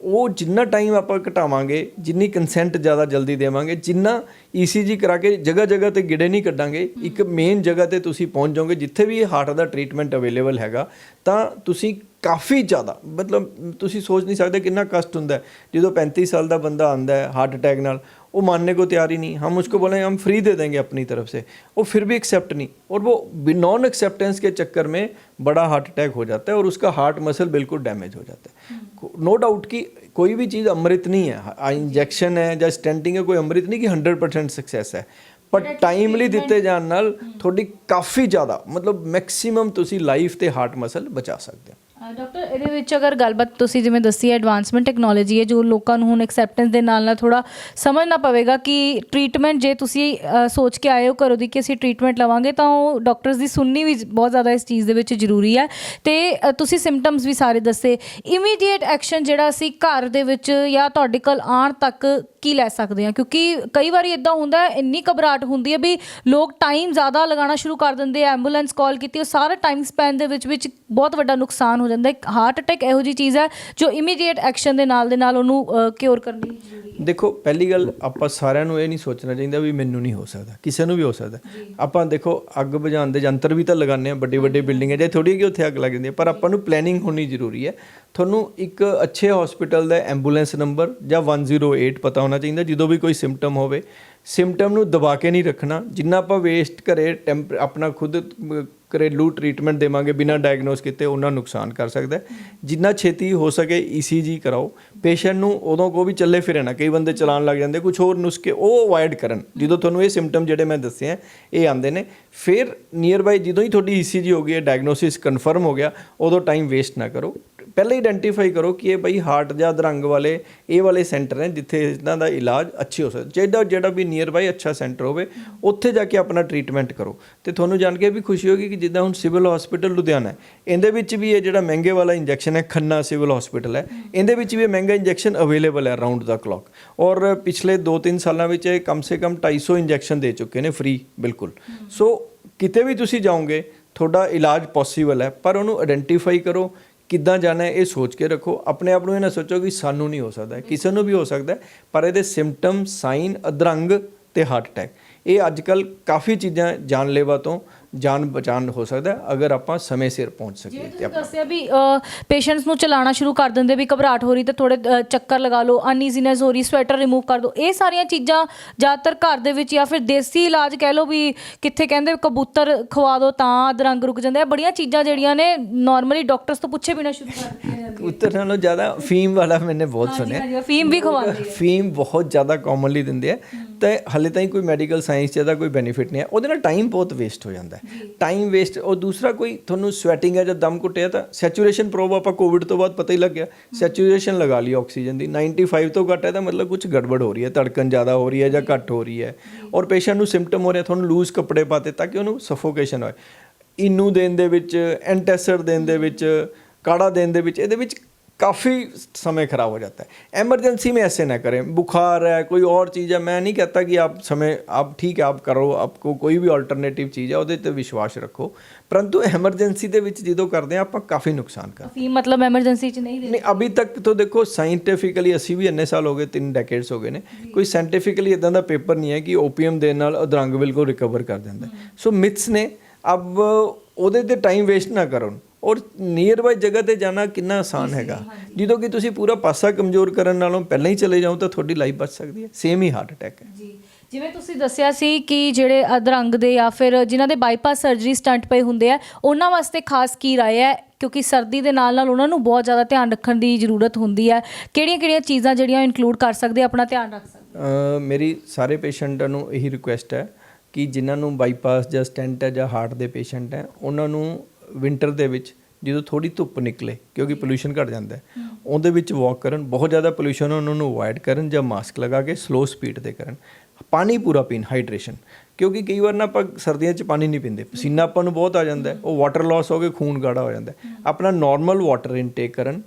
ਉਹ ਜਿੰਨਾ ਟਾਈਮ ਆਪਾਂ ਘਟਾਵਾਂਗੇ ਜਿੰਨੀ ਕੰਸੈਂਟ ਜ਼ਿਆਦਾ ਜਲਦੀ ਦੇਵਾਂਗੇ ਜਿੰਨਾ ECG ਕਰਾ ਕੇ ਜਗ੍ਹਾ ਜਗ੍ਹਾ ਤੇ ਗਿੜੇ ਨਹੀਂ ਕੱਢਾਂਗੇ ਇੱਕ ਮੇਨ ਜਗ੍ਹਾ ਤੇ ਤੁਸੀਂ ਪਹੁੰਚ ਜਾਓਗੇ ਜਿੱਥੇ ਵੀ ਹਾਰਟ ਦਾ ਟ੍ਰੀਟਮੈਂਟ ਅਵੇਲੇਬਲ ਹੈਗਾ ਤਾਂ ਤੁਸੀਂ ਕਾਫੀ ਜ਼ਿਆਦਾ ਮਤਲਬ ਤੁਸੀਂ ਸੋਚ ਨਹੀਂ ਸਕਦੇ ਕਿੰਨਾ ਕਸ਼ਟ ਹੁੰਦਾ ਹੈ ਜਦੋਂ 35 ਸਾਲ ਦਾ ਬੰਦਾ ਆਂਦਾ है हार्ट अटैक नाल वो मानने को तैयार ही नहीं हम उसको बोले हम फ्री दे देंगे अपनी तरफ से वो फिर भी एक्सेप्ट नहीं और वो नॉन एक्सेप्टेंस के चक्कर में बड़ा हार्ट अटैक हो जाता है और उसका हार्ट मसल बिल्कुल डैमेज हो जाता है नो डाउट कि कोई भी चीज़ अमृत नहीं है इंजेक्शन है या स्टेंटिंग है कोई अमृत नहीं कि हंड्रेड परसेंट सक्सेस है ਪਰ ਟਾਈਮਲੀ ਦਿੱਤੇ ਜਾਣ ਨਾਲ ਤੁਹਾਡੀ ਕਾਫੀ ਜ਼ਿਆਦਾ ਮਤਲਬ ਮੈਕਸਿਮਮ ਤੁਸੀਂ ਲਾਈਫ ਤੇ ਹਾਰਟ ਮਸਲ ਬਚਾ ਸਕਦੇ ਹੋ ਅ, ਡਾਕਟਰ ਇਹਦੇ ਵਿੱਚ ਅਗਰ ਗੱਲਬਾਤ ਤੁਸੀਂ ਜਿਵੇਂ ਦੱਸੀ ਹੈ ਐਡਵਾਂਸਮੈਂਟ ਟੈਕਨੋਲੋਜੀ ਹੈ ਜੋ ਲੋਕਾਂ ਨੂੰ ਹੁਣ ਐਕਸੈਪਟੈਂਸ ਦੇ ਨਾਲ ਨਾਲ ਥੋੜਾ ਸਮਝਣਾ ਪਵੇਗਾ ਕਿ ਟ੍ਰੀਟਮੈਂਟ ਜੇ ਤੁਸੀਂ ਅ, ਸੋਚ ਕੇ ਆਏ ਹੋ ਘਰੋਂ ਦੀ ਕਿ ਅਸੀਂ ਟ੍ਰੀਟਮੈਂਟ ਲਵਾਂਗੇ ਤਾਂ ਉਹ ਡਾਕਟਰਸ ਦੀ ਸੁਣਨੀ ਵੀ ਬਹੁਤ ਜ਼ਿਆਦਾ ਇਸ ਚੀਜ਼ ਦੇ ਵਿੱਚ ਜ਼ਰੂਰੀ ਹੈ। ਤੇ ਅ, ਤੁਸੀਂ ਸਿੰਪਟਮਸ ਵੀ ਸਾਰੇ ਦੱਸੇ। ਇਮੀਡੀਏਟ ਐਕਸ਼ਨ ਜਿਹੜਾ ਅਸੀਂ ਘਰ ਦੇ ਵਿੱਚ ਜਾਂ ਤੁਹਾਡੇ ਕੋਲ ਆਉਣ ਤੱਕ ਕੀ ਲੈ ਸਕਦੇ ਹਾਂ ਕਿਉਂਕਿ ਕਈ ਵਾਰੀ ਇਦਾਂ ਹੁੰਦਾ ਇੰਨੀ ਘਬਰਾਹਟ ਹੁੰਦੀ ਹੈ ਵੀ ਲੋਕ ਟਾਈਮ ਜ਼ਿਆਦਾ ਲਗਾਉਣਾ ਸ਼ੁਰੂ ਕਰ ਦਿੰਦੇ ਆ ਐਂਬੂਲੈਂਸ ਕਾਲ ਕੀਤੀ ਉਹ ਸਾਰਾ ਟਾਈਮ ਸਪੈਨ ਦੇ ਵਿੱਚ ਵਿੱਚ ਬਹੁਤ ਵੱਡਾ ਨੁਕਸਾਨ ਹੋ ਜਾਂਦਾ ਹੈ। ਹਾਰਟ ਅਟੈਕ ਇਹੋ ਜੀ ਚੀਜ਼ ਹੈ ਜੋ ਇਮੀਡੀਏਟ ਐਕਸ਼ਨ ਦੇ ਨਾਲ ਦੇ ਨਾਲ ਉਹਨੂੰ ਕਿਉਰ ਕਰਨੀ ਦੇਖੋ ਪਹਿਲੀ ਗੱਲ ਆਪਾਂ ਸਾਰਿਆਂ ਨੂੰ ਇਹ ਨਹੀਂ ਸੋਚਣਾ ਚਾਹੀਦਾ ਵੀ ਮੈਨੂੰ ਨਹੀਂ ਹੋ ਸਕਦਾ ਕਿਸੇ ਨੂੰ ਵੀ ਹੋ ਸਕਦਾ। ਆਪਾਂ ਦੇਖੋ ਅੱਗ ਬੁਝਾਉਣ ਦੇ ਯੰਤਰ ਵੀ ਤਾਂ ਲਗਾਉਂਦੇ ਆ ਵੱਡੇ ਵੱਡੇ ਬਿਲਡਿੰਗ ਜੇ ਥੋੜੀ ਕਿ ਉੱਥੇ ਅੱਗ ਲੱਗ ਜਾਂਦੀ ਹੈ ਪਰ ਆਪਾਂ ਨੂੰ ਪਲੈਨਿੰਗ ਹੋਣੀ ਜ਼ਰੂਰੀ ਹੈ। ਤੁਹਾਨੂੰ ਇੱਕ ਅੱਛੇ ਹਸਪੀਟਲ ਦਾ ਐਂਬੂਲੈਂਸ ਨੰਬਰ ਜਾਂ 108 ਪਤਾ ਹੋਣਾ ਚਾਹੀਦਾ, ਜਦੋਂ ਵੀ ਕੋਈ ਸਿੰਪਟਮ ਹੋਵੇ। ਸਿੰਪਟਮ ਨੂੰ ਦਬਾ ਕੇ ਨਹੀਂ ਰੱਖਣਾ। ਜਿੰਨਾ ਆਪਾਂ ਵੇਸਟ ਘਰੇ ਟੈਂਪ ਆਪਣਾ ਖੁਦ ਘਰੇਲੂ ਟ੍ਰੀਟਮੈਂਟ ਦੇਵਾਂਗੇ, ਬਿਨਾਂ ਡਾਇਗਨੋਸ ਕੀਤੇ ਉਹਨਾਂ ਨੁਕਸਾਨ ਕਰ ਸਕਦਾ ਜਿੰਨਾ ਛੇਤੀ ਹੋ ਸਕੇ ਈਸੀਜੀ ਕਰਾਓ। ਪੇਸ਼ੈਂਟ ਨੂੰ ਉਦੋਂ ਕੋ ਵੀ ਚੱਲੇ ਫਿਰੇ ਨਾ, ਕਈ ਬੰਦੇ ਚਲਾਉਣ ਲੱਗ ਜਾਂਦੇ ਕੁਝ ਹੋਰ ਨੁਸਖੇ ਉਹ ਅਵੋਇਡ ਕਰਨ। ਜਦੋਂ ਤੁਹਾਨੂੰ ਇਹ ਸਿੰਪਟਮ ਜਿਹੜੇ ਮੈਂ ਦੱਸੇ ਆ, ਇਹ ਆਉਂਦੇ ਨੇ। ਫਿਰ ਨੀਅਰ ਬਾਈ ਜਦੋਂ ਹੀ ਤੁਹਾਡੀ ਈਸੀਜੀ ਹੋ ਗਈ ਹੈ ਡਾਇਗਨੋਸਿਸ ਕਨਫਰਮ ਹੋ ਗਿਆ, ਉਦੋਂ ਟਾਈਮ ਵੇਸਟ ਨਾ ਕਰੋ। ਪਹਿਲਾਂ ਆਈਡੈਂਟੀਫਾਈ ਕਰੋ ਕਿ ਇਹ ਬਈ ਹਾਰਟ ਜਾਂ ਅਧਰੰਗ ਵਾਲੇ, ਇਹ ਵਾਲੇ ਸੈਂਟਰ ਨੇ ਜਿੱਥੇ ਇਹਨਾਂ ਦਾ ਇਲਾਜ ਅੱਛੇ ਹੋ ਸਕਦਾ। ਜਿਹੜਾ ਜਿਹੜਾ ਵੀ ਨੀਅਰ ਬਾਈ ਅੱਛਾ ਸੈਂਟਰ ਹੋਵੇ, ਉੱਥੇ ਜਾ ਕੇ ਆਪਣਾ ਟ੍ਰੀਟਮੈਂਟ ਕਰੋ। ਤੇ ਤੁਹਾਨੂੰ ਜਾਣ ਕੇ ਵੀ ਖੁਸ਼ੀ ਹੋਗੀ ਕਿ ਜਿੱਦਾਂ ਹੁਣ ਸਿਵਲ ਹਸਪੀਟਲ ਲੁਧਿਆਣਾ ਇਹਦੇ ਵਿੱਚ ਵੀ ਇਹ ਜਿਹੜਾ ਮਹਿੰਗੇ ਵਾਲਾ ਇੰਜੈਕਸ਼ਨ ਹੈ, ਖੰਨਾ ਸਿਵਲ ਹਸਪੀਟਲ ਹੈ, ਇਹਦੇ ਵਿੱਚ ਵੀ ਇਹ ਮਹਿੰਗਾ ਇੰਜੈਕਸ਼ਨ ਅਵੇਲੇਬਲ ਹੈ ਰਾਉਂਡ ਦਾ ਕਲੌਕ ਔਰ ਪਿਛਲੇ 2-3 ਸਾਲਾਂ ਵਿੱਚ ਇਹ ਕਮ ਸੇ ਕਮ 250 ਇੰਜੈਕਸ਼ਨ ਦੇ ਚੁੱਕੇ ਨੇ ਫ੍ਰੀ ਬਿਲਕੁਲ। ਸੋ ਕਿਤੇ ਵੀ ਤੁਸੀਂ ਜਾਓਗੇ, ਤੁਹਾਡਾ ਇਲਾਜ ਪੋਸੀਬਲ ਹੈ, ਪਰ ਉਹਨੂੰ ਆਇਡੈਂਟੀਫਾਈ ਕਰੋ ਕਿੱਦਾਂ ਜਾਣਾ ਹੈ, ਇਹ ਸੋਚ ਕੇ ਰੱਖੋ। ਆਪਣੇ ਆਪ ਨੂੰ ਇਹ ਨਾ ਸੋਚੋ ਕਿ ਸਾਨੂੰ ਨਹੀਂ ਹੋ ਸਕਦਾ ਕਿਸੇ ਨੂੰ ਵੀ ਹੋ ਸਕਦਾ ਪਰ ਇਹਦੇ ਸਿੰਪਟਮ ਸਾਈਨ ਅਧਰੰਗ ਤੇ ਹਾਰਟ ਅਟੈਕ ਇਹ ਅੱਜ ਕੱਲ ਕਾਫੀ ਚੀਜ਼ਾਂ ਜਾਨਲੇਵਾ ਤੋਂ ਜਾਨ ਬਚਾਉਣ ਹੋ ਸਕਦਾ ਹੈ, ਅਗਰ ਆਪਾਂ ਸਮੇਂ ਸਿਰ ਪਹੁੰਚ ਸਕੀਏ ਤੇ ਆਪਾਂ ਦੱਸਿਆ ਵੀ ਪੇਸ਼ੈਂਟਸ ਨੂੰ ਚਲਾਉਣਾ ਸ਼ੁਰੂ ਕਰ ਦਿੰਦੇ ਵੀ ਘਬਰਾਹਟ ਹੋ ਰਹੀ ਤੇ ਥੋੜੇ ਚੱਕਰ ਲਗਾ ਲਓ ਅਨਈਜ਼ੀਨੈਸ ਹੋ ਰਹੀ ਸਵੈਟਰ ਰਿਮੂਵ ਕਰ ਦਿਓ ਇਹ ਸਾਰੀਆਂ ਚੀਜ਼ਾਂ ਜ਼ਿਆਦਾਤਰ ਘਰ ਦੇ ਵਿੱਚ ਜਾਂ ਫਿਰ ਦੇਸੀ ਇਲਾਜ ਕਹਿ ਲਓ ਵੀ ਕਿੱਥੇ ਕਹਿੰਦੇ ਕਬੂਤਰ ਖਵਾ ਦਿਓ ਤਾਂ ਅਧਰੰਗ ਰੁਕ ਜਾਂਦੇ ਆ ਬੜੀਆਂ ਚੀਜ਼ਾਂ ਜਿਹੜੀਆਂ ਨੇ ਨਾਰਮਲੀ ਡਾਕਟਰਸ ਤੋਂ ਪੁੱਛੇ ਬਿਨਾਂ ਸ਼ੁਰੂ ਕਰ ਦਿੱਤੀਆਂ ਜਾਂਦੀਆਂ ਉੱਤਰ ਨਾਲੋਂ ਜ਼ਿਆਦਾ ਫੀਮ ਵਾਲਾ ਮੈंने ਬਹੁਤ ਸੁਣਿਆ। ਫੀਮ ਵੀ ਖਵਾਉਂਦੇ। ਫੀਮ ਬਹੁਤ ਜ਼ਿਆਦਾ ਕਾਮਨਲੀ ਦਿੰਦੇ ਆ। ਤੇ ਹਲੇ ਤਾਈਂ ਕੋਈ ਮੈਡੀਕਲ ਸਾਇੰਸ 'ਚ ਇਹਦਾ ਕੋਈ ਬੈਨੀਫਿਟ ਨਹੀਂ ਹੈ। ਉਹਦੇ ਨਾਲ ਟਾਈਮ ਬਹੁਤ ਵੇਸਟ ਹੋ ਜਾਂਦਾ ਹੈ। ਟਾਈਮ ਵੇਸਟ ਉਹ ਦੂਸਰਾ ਕੋਈ ਤੁਹਾਨੂੰ ਸਵੈਟਿੰਗ ਹੈ ਜਾਂ ਦਮ ਘੁੱਟਿਆ ਤਾਂ ਸੈਚੂਰੇਸ਼ਨ ਪ੍ਰੋਬ ਆਪਾਂ ਕੋਵਿਡ ਤੋਂ ਬਾਅਦ ਪਤਾ ਹੀ ਲੱਗਿਆ ਸੈਚੂਰੇਸ਼ਨ ਲਗਾ ਲਈ ਆਕਸੀਜਨ ਦੀ। 95 ਤੋਂ ਘੱਟ ਹੈ ਤਾਂ ਮਤਲਬ ਕੁਝ ਗੜਬੜ ਹੋ ਰਹੀ ਹੈ ਧੜਕਨ ਜ਼ਿਆਦਾ ਹੋ ਰਹੀ ਹੈ ਜਾਂ ਘੱਟ ਹੋ ਰਹੀ ਹੈ। ਔਰ ਪੇਸ਼ੈਂਟ ਨੂੰ ਸਿੰਪਟਮ ਹੋ ਰਿਹਾ ਤੁਹਾਨੂੰ ਲੂਜ਼ ਕੱਪੜੇ ਪਾਤੇ ਤਾਂ ਕਿ ਉਹਨੂੰ ਸਫੋਕੇਸ਼ਨ ਹੋਏ। ਇਨੂ ਦੇਣ ਦੇ ਵਿੱਚ ਐਂਟੈਸਿਡ ਦੇਣ ਦੇ ਵਿੱਚ ਕਾੜਾ ਦੇਣ ਦੇ ਵਿੱਚ ਇਹਦੇ ਵਿੱਚ काफ़ी समय खराब हो जाता है एमरजेंसी में ऐसे ना करें बुखार है कोई और चीज़ है मैं नहीं कहता कि आप समय आप ठीक है आप करो आपको ਕੋਈ ਵੀ ਆਲਟਰਨੇਟਿਵ ਚੀਜ਼ ਹੈ ਉਹਦੇ ਤੇ ਵਿਸ਼ਵਾਸ ਰੱਖੋ ਪਰੰਤੂ ਐਮਰਜੈਂਸੀ ਦੇ ਵਿੱਚ ਜਦੋਂ ਕਰਦੇ ਆ ਆਪਾਂ ਕਾਫੀ ਨੁਕਸਾਨ ਕਰ ਫੀਮ ਮਤਲਬ ਐਮਰਜੈਂਸੀ ਚ ਨਹੀਂ ਦੇ ਨਹੀਂ ਅਭੀ ਤੱਕ ਤਾਂ ਦੇਖੋ ਸਾਇੰਟੀਫਿਕਲੀ ਅਸੀਂ ਵੀ ਇੰਨੇ ਸਾਲ ਹੋ ਗਏ ਤਿੰਨ ਡੈਕੇਡਸ ਹੋ ਗਏ ਨੇ ਕੋਈ ਸਾਇੰਟੀਫਿਕਲੀ ਇਦਾਂ ਦਾ ਪੇਪਰ ਨਹੀਂ ਹੈ ਕਿ ਓਪੀਅਮ ਦੇਣ ਨਾਲ ਅਧਰੰਗ ਬਿਲਕੁਲ ਰਿਕਵਰ ਕਰ ਦਿੰਦਾ ਹੈ। ਸੋ ਮਿਥਸ ਨੇ ਅਬ ਉਹਦੇ ਤੇ ਟਾਈਮ ਵੇਸਟ ਨਾ ਕਰੋ ਔਰ ਨੀਅਰ ਬਾਈ ਜਗ੍ਹਾ ਤੇ ਜਾਣਾ ਕਿੰਨਾ ਆਸਾਨ ਹੈਗਾ। ਜਦੋਂ ਕਿ ਤੁਸੀਂ ਪੂਰਾ ਪਾਸਾ ਕਮਜ਼ੋਰ ਕਰਨ ਨਾਲੋਂ ਪਹਿਲਾਂ ਹੀ ਚਲੇ ਜਾਓ ਤਾਂ ਤੁਹਾਡੀ ਲਾਈਫ ਬਚ ਸਕਦੀ ਹੈ। ਸੇਮ ਹੀ ਹਾਰਟ ਅਟੈਕ ਹੈ। ਜੀ ਜਿਵੇਂ ਤੁਸੀਂ ਦੱਸਿਆ ਸੀ ਕਿ ਜਿਹੜੇ ਅਧਰੰਗ ਦੇ ਜਾਂ ਫਿਰ ਜਿਨ੍ਹਾਂ ਦੇ ਬਾਈਪਾਸ ਸਰਜਰੀ ਸਟੰਟ ਪਏ ਹੁੰਦੇ ਆ ਉਹਨਾਂ ਵਾਸਤੇ ਖਾਸ ਕੀ ਰਾਏ ਹੈ? ਕਿਉਂਕਿ ਸਰਦੀ ਦੇ ਨਾਲ ਨਾਲ ਉਹਨਾਂ ਨੂੰ ਬਹੁਤ ਜ਼ਿਆਦਾ ਧਿਆਨ ਰੱਖਣ ਦੀ ਜ਼ਰੂਰਤ ਹੁੰਦੀ ਹੈ। ਕਿਹੜੀਆਂ-ਕਿਹੜੀਆਂ ਚੀਜ਼ਾਂ ਜਿਹੜੀਆਂ ਇਨਕਲੂਡ ਕਰ ਸਕਦੇ ਆਪਣਾ ਧਿਆਨ ਰੱਖ ਸਕਦੇ ਮੇਰੀ ਸਾਰੇ ਪੇਸ਼ੈਂਟਾਂ ਨੂੰ ਇਹੀ ਰਿਕੁਐਸਟ ਹੈ ਕਿ ਜਿਨ੍ਹਾਂ ਨੂੰ ਬਾਈਪਾਸ ਜਾਂ ਸਟੈਂਟ ਹੈ ਜਾਂ ਹਾਰਟ ਦੇ ਪੇਸ਼ੈਂਟ ਹੈ ਉਹਨਾਂ ਨੂੰ ਵਿੰਟਰ ਦੇ ਵਿੱਚ ਜਦੋਂ ਥੋੜੀ ਧੁੱਪ ਨਿਕਲੇ ਕਿਉਂਕਿ ਪੋਲੂਸ਼ਨ ਘਟ ਜਾਂਦਾ ਹੈ ਉਹਦੇ ਵਿੱਚ ਵਾਕ ਕਰਨ ਬਹੁਤ ਜ਼ਿਆਦਾ ਪੋਲੂਸ਼ਨ ਉਹਨਾਂ ਨੂੰ ਅਵੋਇਡ ਕਰਨ ਜਾਂ ਮਾਸਕ ਲਗਾ ਕੇ ਸਲੋ ਸਪੀਡ ਤੇ ਕਰਨ। ਪਾਣੀ ਪੂਰਾ ਪੀਣ ਹਾਈਡਰੇਸ਼ਨ ਕਿਉਂਕਿ ਕਈ ਵਾਰ ਨਾ ਆਪਾਂ ਸਰਦੀਆਂ 'ਚ ਪਾਣੀ ਨਹੀਂ ਪੀਂਦੇ ਪਸੀਨਾ ਆਪਾਂ ਨੂੰ ਬਹੁਤ ਆ ਜਾਂਦਾ ਉਹ ਵਾਟਰ ਲਾਸ ਹੋ ਕੇ ਖੂਨ ਗਾੜਾ ਹੋ ਜਾਂਦਾ ਆਪਣਾ ਨਾਰਮਲ ਵਾਟਰ ਇਨਟੇਕ ਕਰਨ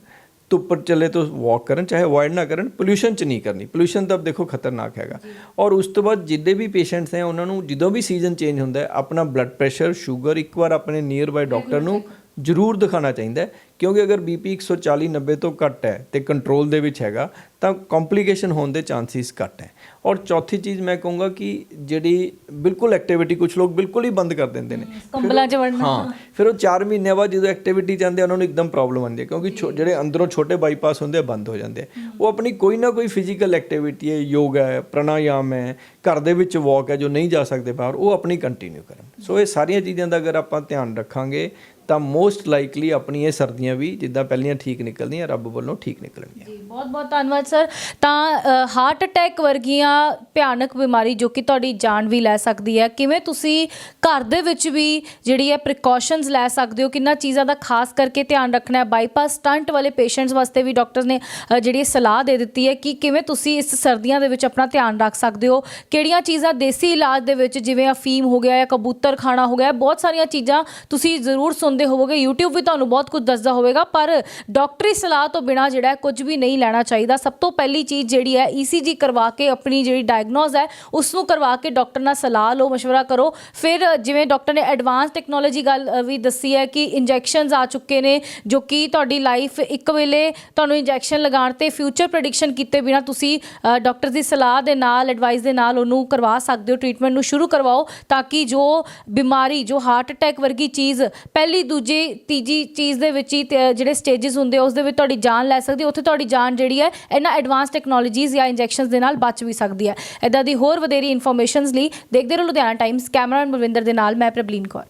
ਧੁੱਪ ਚੱਲੇ ਤੋਂ ਵਾਕ ਕਰਨ ਚਾਹੇ ਅਵੋਇਡ ਨਾ ਕਰਨ ਪੋਲੂਸ਼ਨ ਚ ਨਹੀਂ ਕਰਨੀ। ਪੋਲੂਸ਼ਨ ਤਾਂ ਦੇਖੋ ਖਤਰਨਾਕ ਹੈਗਾ। ਔਰ ਉਸ ਤੋਂ ਬਾਅਦ ਜਿੱਦੇ ਵੀ ਪੇਸ਼ੈਂਟਸ ਹੈ ਉਹਨਾਂ ਨੂੰ ਜਦੋਂ ਵੀ ਸੀਜ਼ਨ ਚੇਂਜ ਹੁੰਦਾ ਹੈ ਆਪਣਾ ਬਲੱਡ ਪ੍ਰੈਸ਼ਰ ਸ਼ੂਗਰ ਇੱਕ ਵਾਰ ਆਪਣੇ ਨੀਅਰ ਬਾਈ ਡਾਕਟਰ ਨੂੰ ਜ਼ਰੂਰ ਦਿਖਾਣਾ ਚਾਹੀਦਾ ਕਿਉਂਕਿ ਅਗਰ ਬੀਪੀ 140 90 ਤੋਂ ਘੱਟ ਹੈ ਤੇ ਕੰਟਰੋਲ ਦੇ ਵਿੱਚ ਹੈਗਾ ਤਾਂ ਕੰਪਲਿਕੇਸ਼ਨ ਹੋਣ ਦੇ ਚਾਂਸਸ ਘੱਟ ਹੈ। ਔਰ ਚੌਥੀ ਚੀਜ਼ ਮੈਂ ਕਹੂੰਗਾ ਕਿ ਜਿਹੜੀ ਬਿਲਕੁਲ ਐਕਟੀਵਿਟੀ ਕੁਝ ਲੋਕ ਬਿਲਕੁਲ ਹੀ ਬੰਦ ਕਰ ਦਿੰਦੇ ਨੇ। ਕੰਬਲਾਂ 'ਚ ਵੜਨਾ। ਹਾਂ ਫਿਰ ਉਹ 4 ਮਹੀਨਿਆਂ ਬਾਅਦ ਜਦੋਂ ਐਕਟੀਵਿਟੀ ਜਾਂਦੇ ਉਹਨਾਂ ਨੂੰ ਇੱਕਦਮ ਪ੍ਰੋਬਲਮ ਆਉਂਦੀ ਹੈ ਕਿਉਂਕਿ ਜਿਹੜੇ ਅੰਦਰੋਂ ਛੋਟੇ ਬਾਈਪਾਸ ਹੁੰਦੇ ਆ ਬੰਦ ਹੋ ਜਾਂਦੇ ਆ। ਉਹ ਆਪਣੀ ਕੋਈ ਨਾ ਕੋਈ ਫਿਜ਼ੀਕਲ ਐਕਟੀਵਿਟੀ ਹੈ ਯੋਗਾ ਹੈ ਪ੍ਰਾਣਾਯਾਮ ਹੈ ਘਰ ਦੇ ਵਿੱਚ ਵਾਕ ਹੈ ਜੋ ਨਹੀਂ ਜਾ ਸਕਦੇ ਬਾਹਰ ਉਹ ਆਪਣੀ ਕੰਟੀਨਿਊ ਕਰਨ। ਸੋ ਇਹ ਸਾਰੀਆਂ ਚੀਜ਼ਾਂ ਦਾ ਅਗਰ ਆਪਾਂ ਧਿਆਨ ਰੱਖਾਂਗੇ ਤਾਂ ਮੋਸਟ ਲਾਈਕਲੀ ਆਪਣੀ ਇਹ ਸਰਦੀਆਂ ਵੀ ਜਿੱਦਾਂ ਪਹਿਲੀਆਂ ਠੀਕ ਨਿਕਲਦੀਆਂ, ਰੱਬ ਵੱਲੋਂ ਠੀਕ ਨਿਕਲਣਗੀਆਂ। ਜੀ, ਬਹੁਤ ਬਹੁਤ ਧੰਨਵਾਦ ਸਰ ਤਾਂ ਹਾਰਟ ਅਟੈਕ ਵਰਗੀਆਂ ਭਿਆਨਕ ਬਿਮਾਰੀ ਜੋ ਕਿ ਤੁਹਾਡੀ ਜਾਨ ਵੀ ਲੈ ਸਕਦੀ ਹੈ, ਕਿਵੇਂ ਤੁਸੀਂ ਘਰ ਦੇ ਵਿੱਚ ਵੀ ਜਿਹੜੀ ਹੈ ਪ੍ਰੀਕਾਸ਼ਨਸ ਲੈ ਸਕਦੇ ਹੋ? ਕਿੰਨਾ ਚੀਜ਼ਾਂ ਦਾ ਖਾਸ ਕਰਕੇ ਧਿਆਨ ਰੱਖਣਾ ਹੈ? ਬਾਈਪਾਸ ਸਟੰਟ ਵਾਲੇ ਪੇਸ਼ੈਂਟਸ ਵਾਸਤੇ ਵੀ ਡਾਕਟਰਸ ਨੇ ਜਿਹੜੀ ਸਲਾਹ ਦੇ ਦਿੱਤੀ ਹੈ ਕਿ ਕਿਵੇਂ ਤੁਸੀਂ ਇਸ ਸਰਦੀਆਂ ਦੇ ਵਿੱਚ ਆਪਣਾ ਧਿਆਨ ਰੱਖ ਸਕਦੇ ਹੋ? ਕਿਹੜੀਆਂ ਚੀਜ਼ਾਂ ਦੇਸੀ ਇਲਾਜ ਦੇ ਵਿੱਚ ਜਿਵੇਂ ਅਫੀਮ ਹੋ ਗਿਆ ਜਾਂ ਕਬੂਤਰ ਖਾਣਾ ਹੋ ਗਿਆ ਬਹੁਤ ਸਾਰੀਆਂ ਚੀਜ਼ਾਂ ਤੁਸੀਂ ਜ਼ਰੂਰ ਸੁਣ ਸੁਣਦੇ ਹੋਵੋਗੇ YouTube ਵੀ ਤੁਹਾਨੂੰ ਬਹੁਤ ਕੁਝ ਦੱਸਦਾ ਹੋਵੇਗਾ ਪਰ ਡਾਕਟਰੀ ਸਲਾਹ ਤੋਂ ਬਿਨਾ ਜਿਹੜਾ ਹੈ ਕੁਝ ਵੀ ਨਹੀਂ ਲੈਣਾ ਚਾਹੀਦਾ ਸਭ ਤੋਂ ਪਹਿਲੀ ਚੀਜ਼ ਜਿਹੜੀ ਹੈ ECG ਕਰਵਾ ਕੇ ਆਪਣੀ ਜਿਹੜੀ ਡਾਇਗਨੋਸ ਹੈ ਉਸ ਨੂੰ ਕਰਵਾ ਕੇ ਡਾਕਟਰ ਨਾਲ ਸਲਾਹ ਲਓ مشورہ ਕਰੋ ਫਿਰ ਜਿਵੇਂ ਡਾਕਟਰ ਨੇ ਐਡਵਾਂਸ ਟੈਕਨੋਲੋਜੀ ਗੱਲ ਅ, ਵੀ ਦੱਸੀ ਹੈ ਕਿ ਇੰਜੈਕਸ਼ਨਸ ਆ ਚੁੱਕੇ ਨੇ ਜੋ ਕਿ ਤੁਹਾਡੀ ਲਾਈਫ ਇੱਕ ਵੇਲੇ ਤੁਹਾਨੂੰ ਇੰਜੈਕਸ਼ਨ ਲਗਾਉਣ ਤੇ ਫਿਊਚਰ ਪ੍ਰੈਡਿਕਸ਼ਨ ਕੀਤੇ ਬਿਨਾ ਤੁਸੀਂ ਡਾਕਟਰ ਦੀ ਸਲਾਹ ਦੇ ਨਾਲ ਐਡਵਾਈਸ ਦੇ ਨਾਲ ਉਹਨੂੰ ਕਰਵਾ ਸਕਦੇ ਹੋ ਟ੍ਰੀਟਮੈਂਟ ਨੂੰ ਸ਼ੁਰੂ ਕਰਵਾਓ ਤਾਂ ਕਿ ਜੋ ਬਿਮਾਰੀ ਜੋ ਹਾਰਟ ਅਟੈਕ ਵਰਗੀ ਚੀਜ਼ ਪਹਿਲੀ ਦੂਜੀ, ਤੀਜੀ ਚੀਜ਼ ਦੇ ਵਿੱਚ ਹੀ ਤੇ ਜਿਹੜੇ ਸਟੇजेस ਹੁੰਦੇ ਆ, ਉਸ ਦੇ ਵਿੱਚ ਤੁਹਾਡੀ ਜਾਨ ਲੈ ਸਕਦੀ ਹੈ। ਉੱਥੇ ਤੁਹਾਡੀ ਜਾਨ ਜਿਹੜੀ ਹੈ, ਇਹਨਾਂ ਐਡਵਾਂਸ ਟੈਕਨੋਲੋਜੀਜ਼ ਜਾਂ ਇੰਜੈਕਸ਼ਨਸ ਦੇ ਨਾਲ ਬਚ ਵੀ ਸਕਦੀ ਹੈ। ਇਦਾਂ ਦੀ ਹੋਰ ਵਧੇਰੀ ਇਨਫੋਰਮੇਸ਼ਨਸ ਲਈ ਦੇਖਦੇ ਰਹੋ ਲੁਧਿਆਣਾ ਟਾਈਮਸ ਕੈਮਰਾਮੈਨ ਬਲਵਿੰਦਰ ਦੇ ਨਾਲ, ਮੈਂ ਪ੍ਰਬਲੀਨ ਕੌਰ।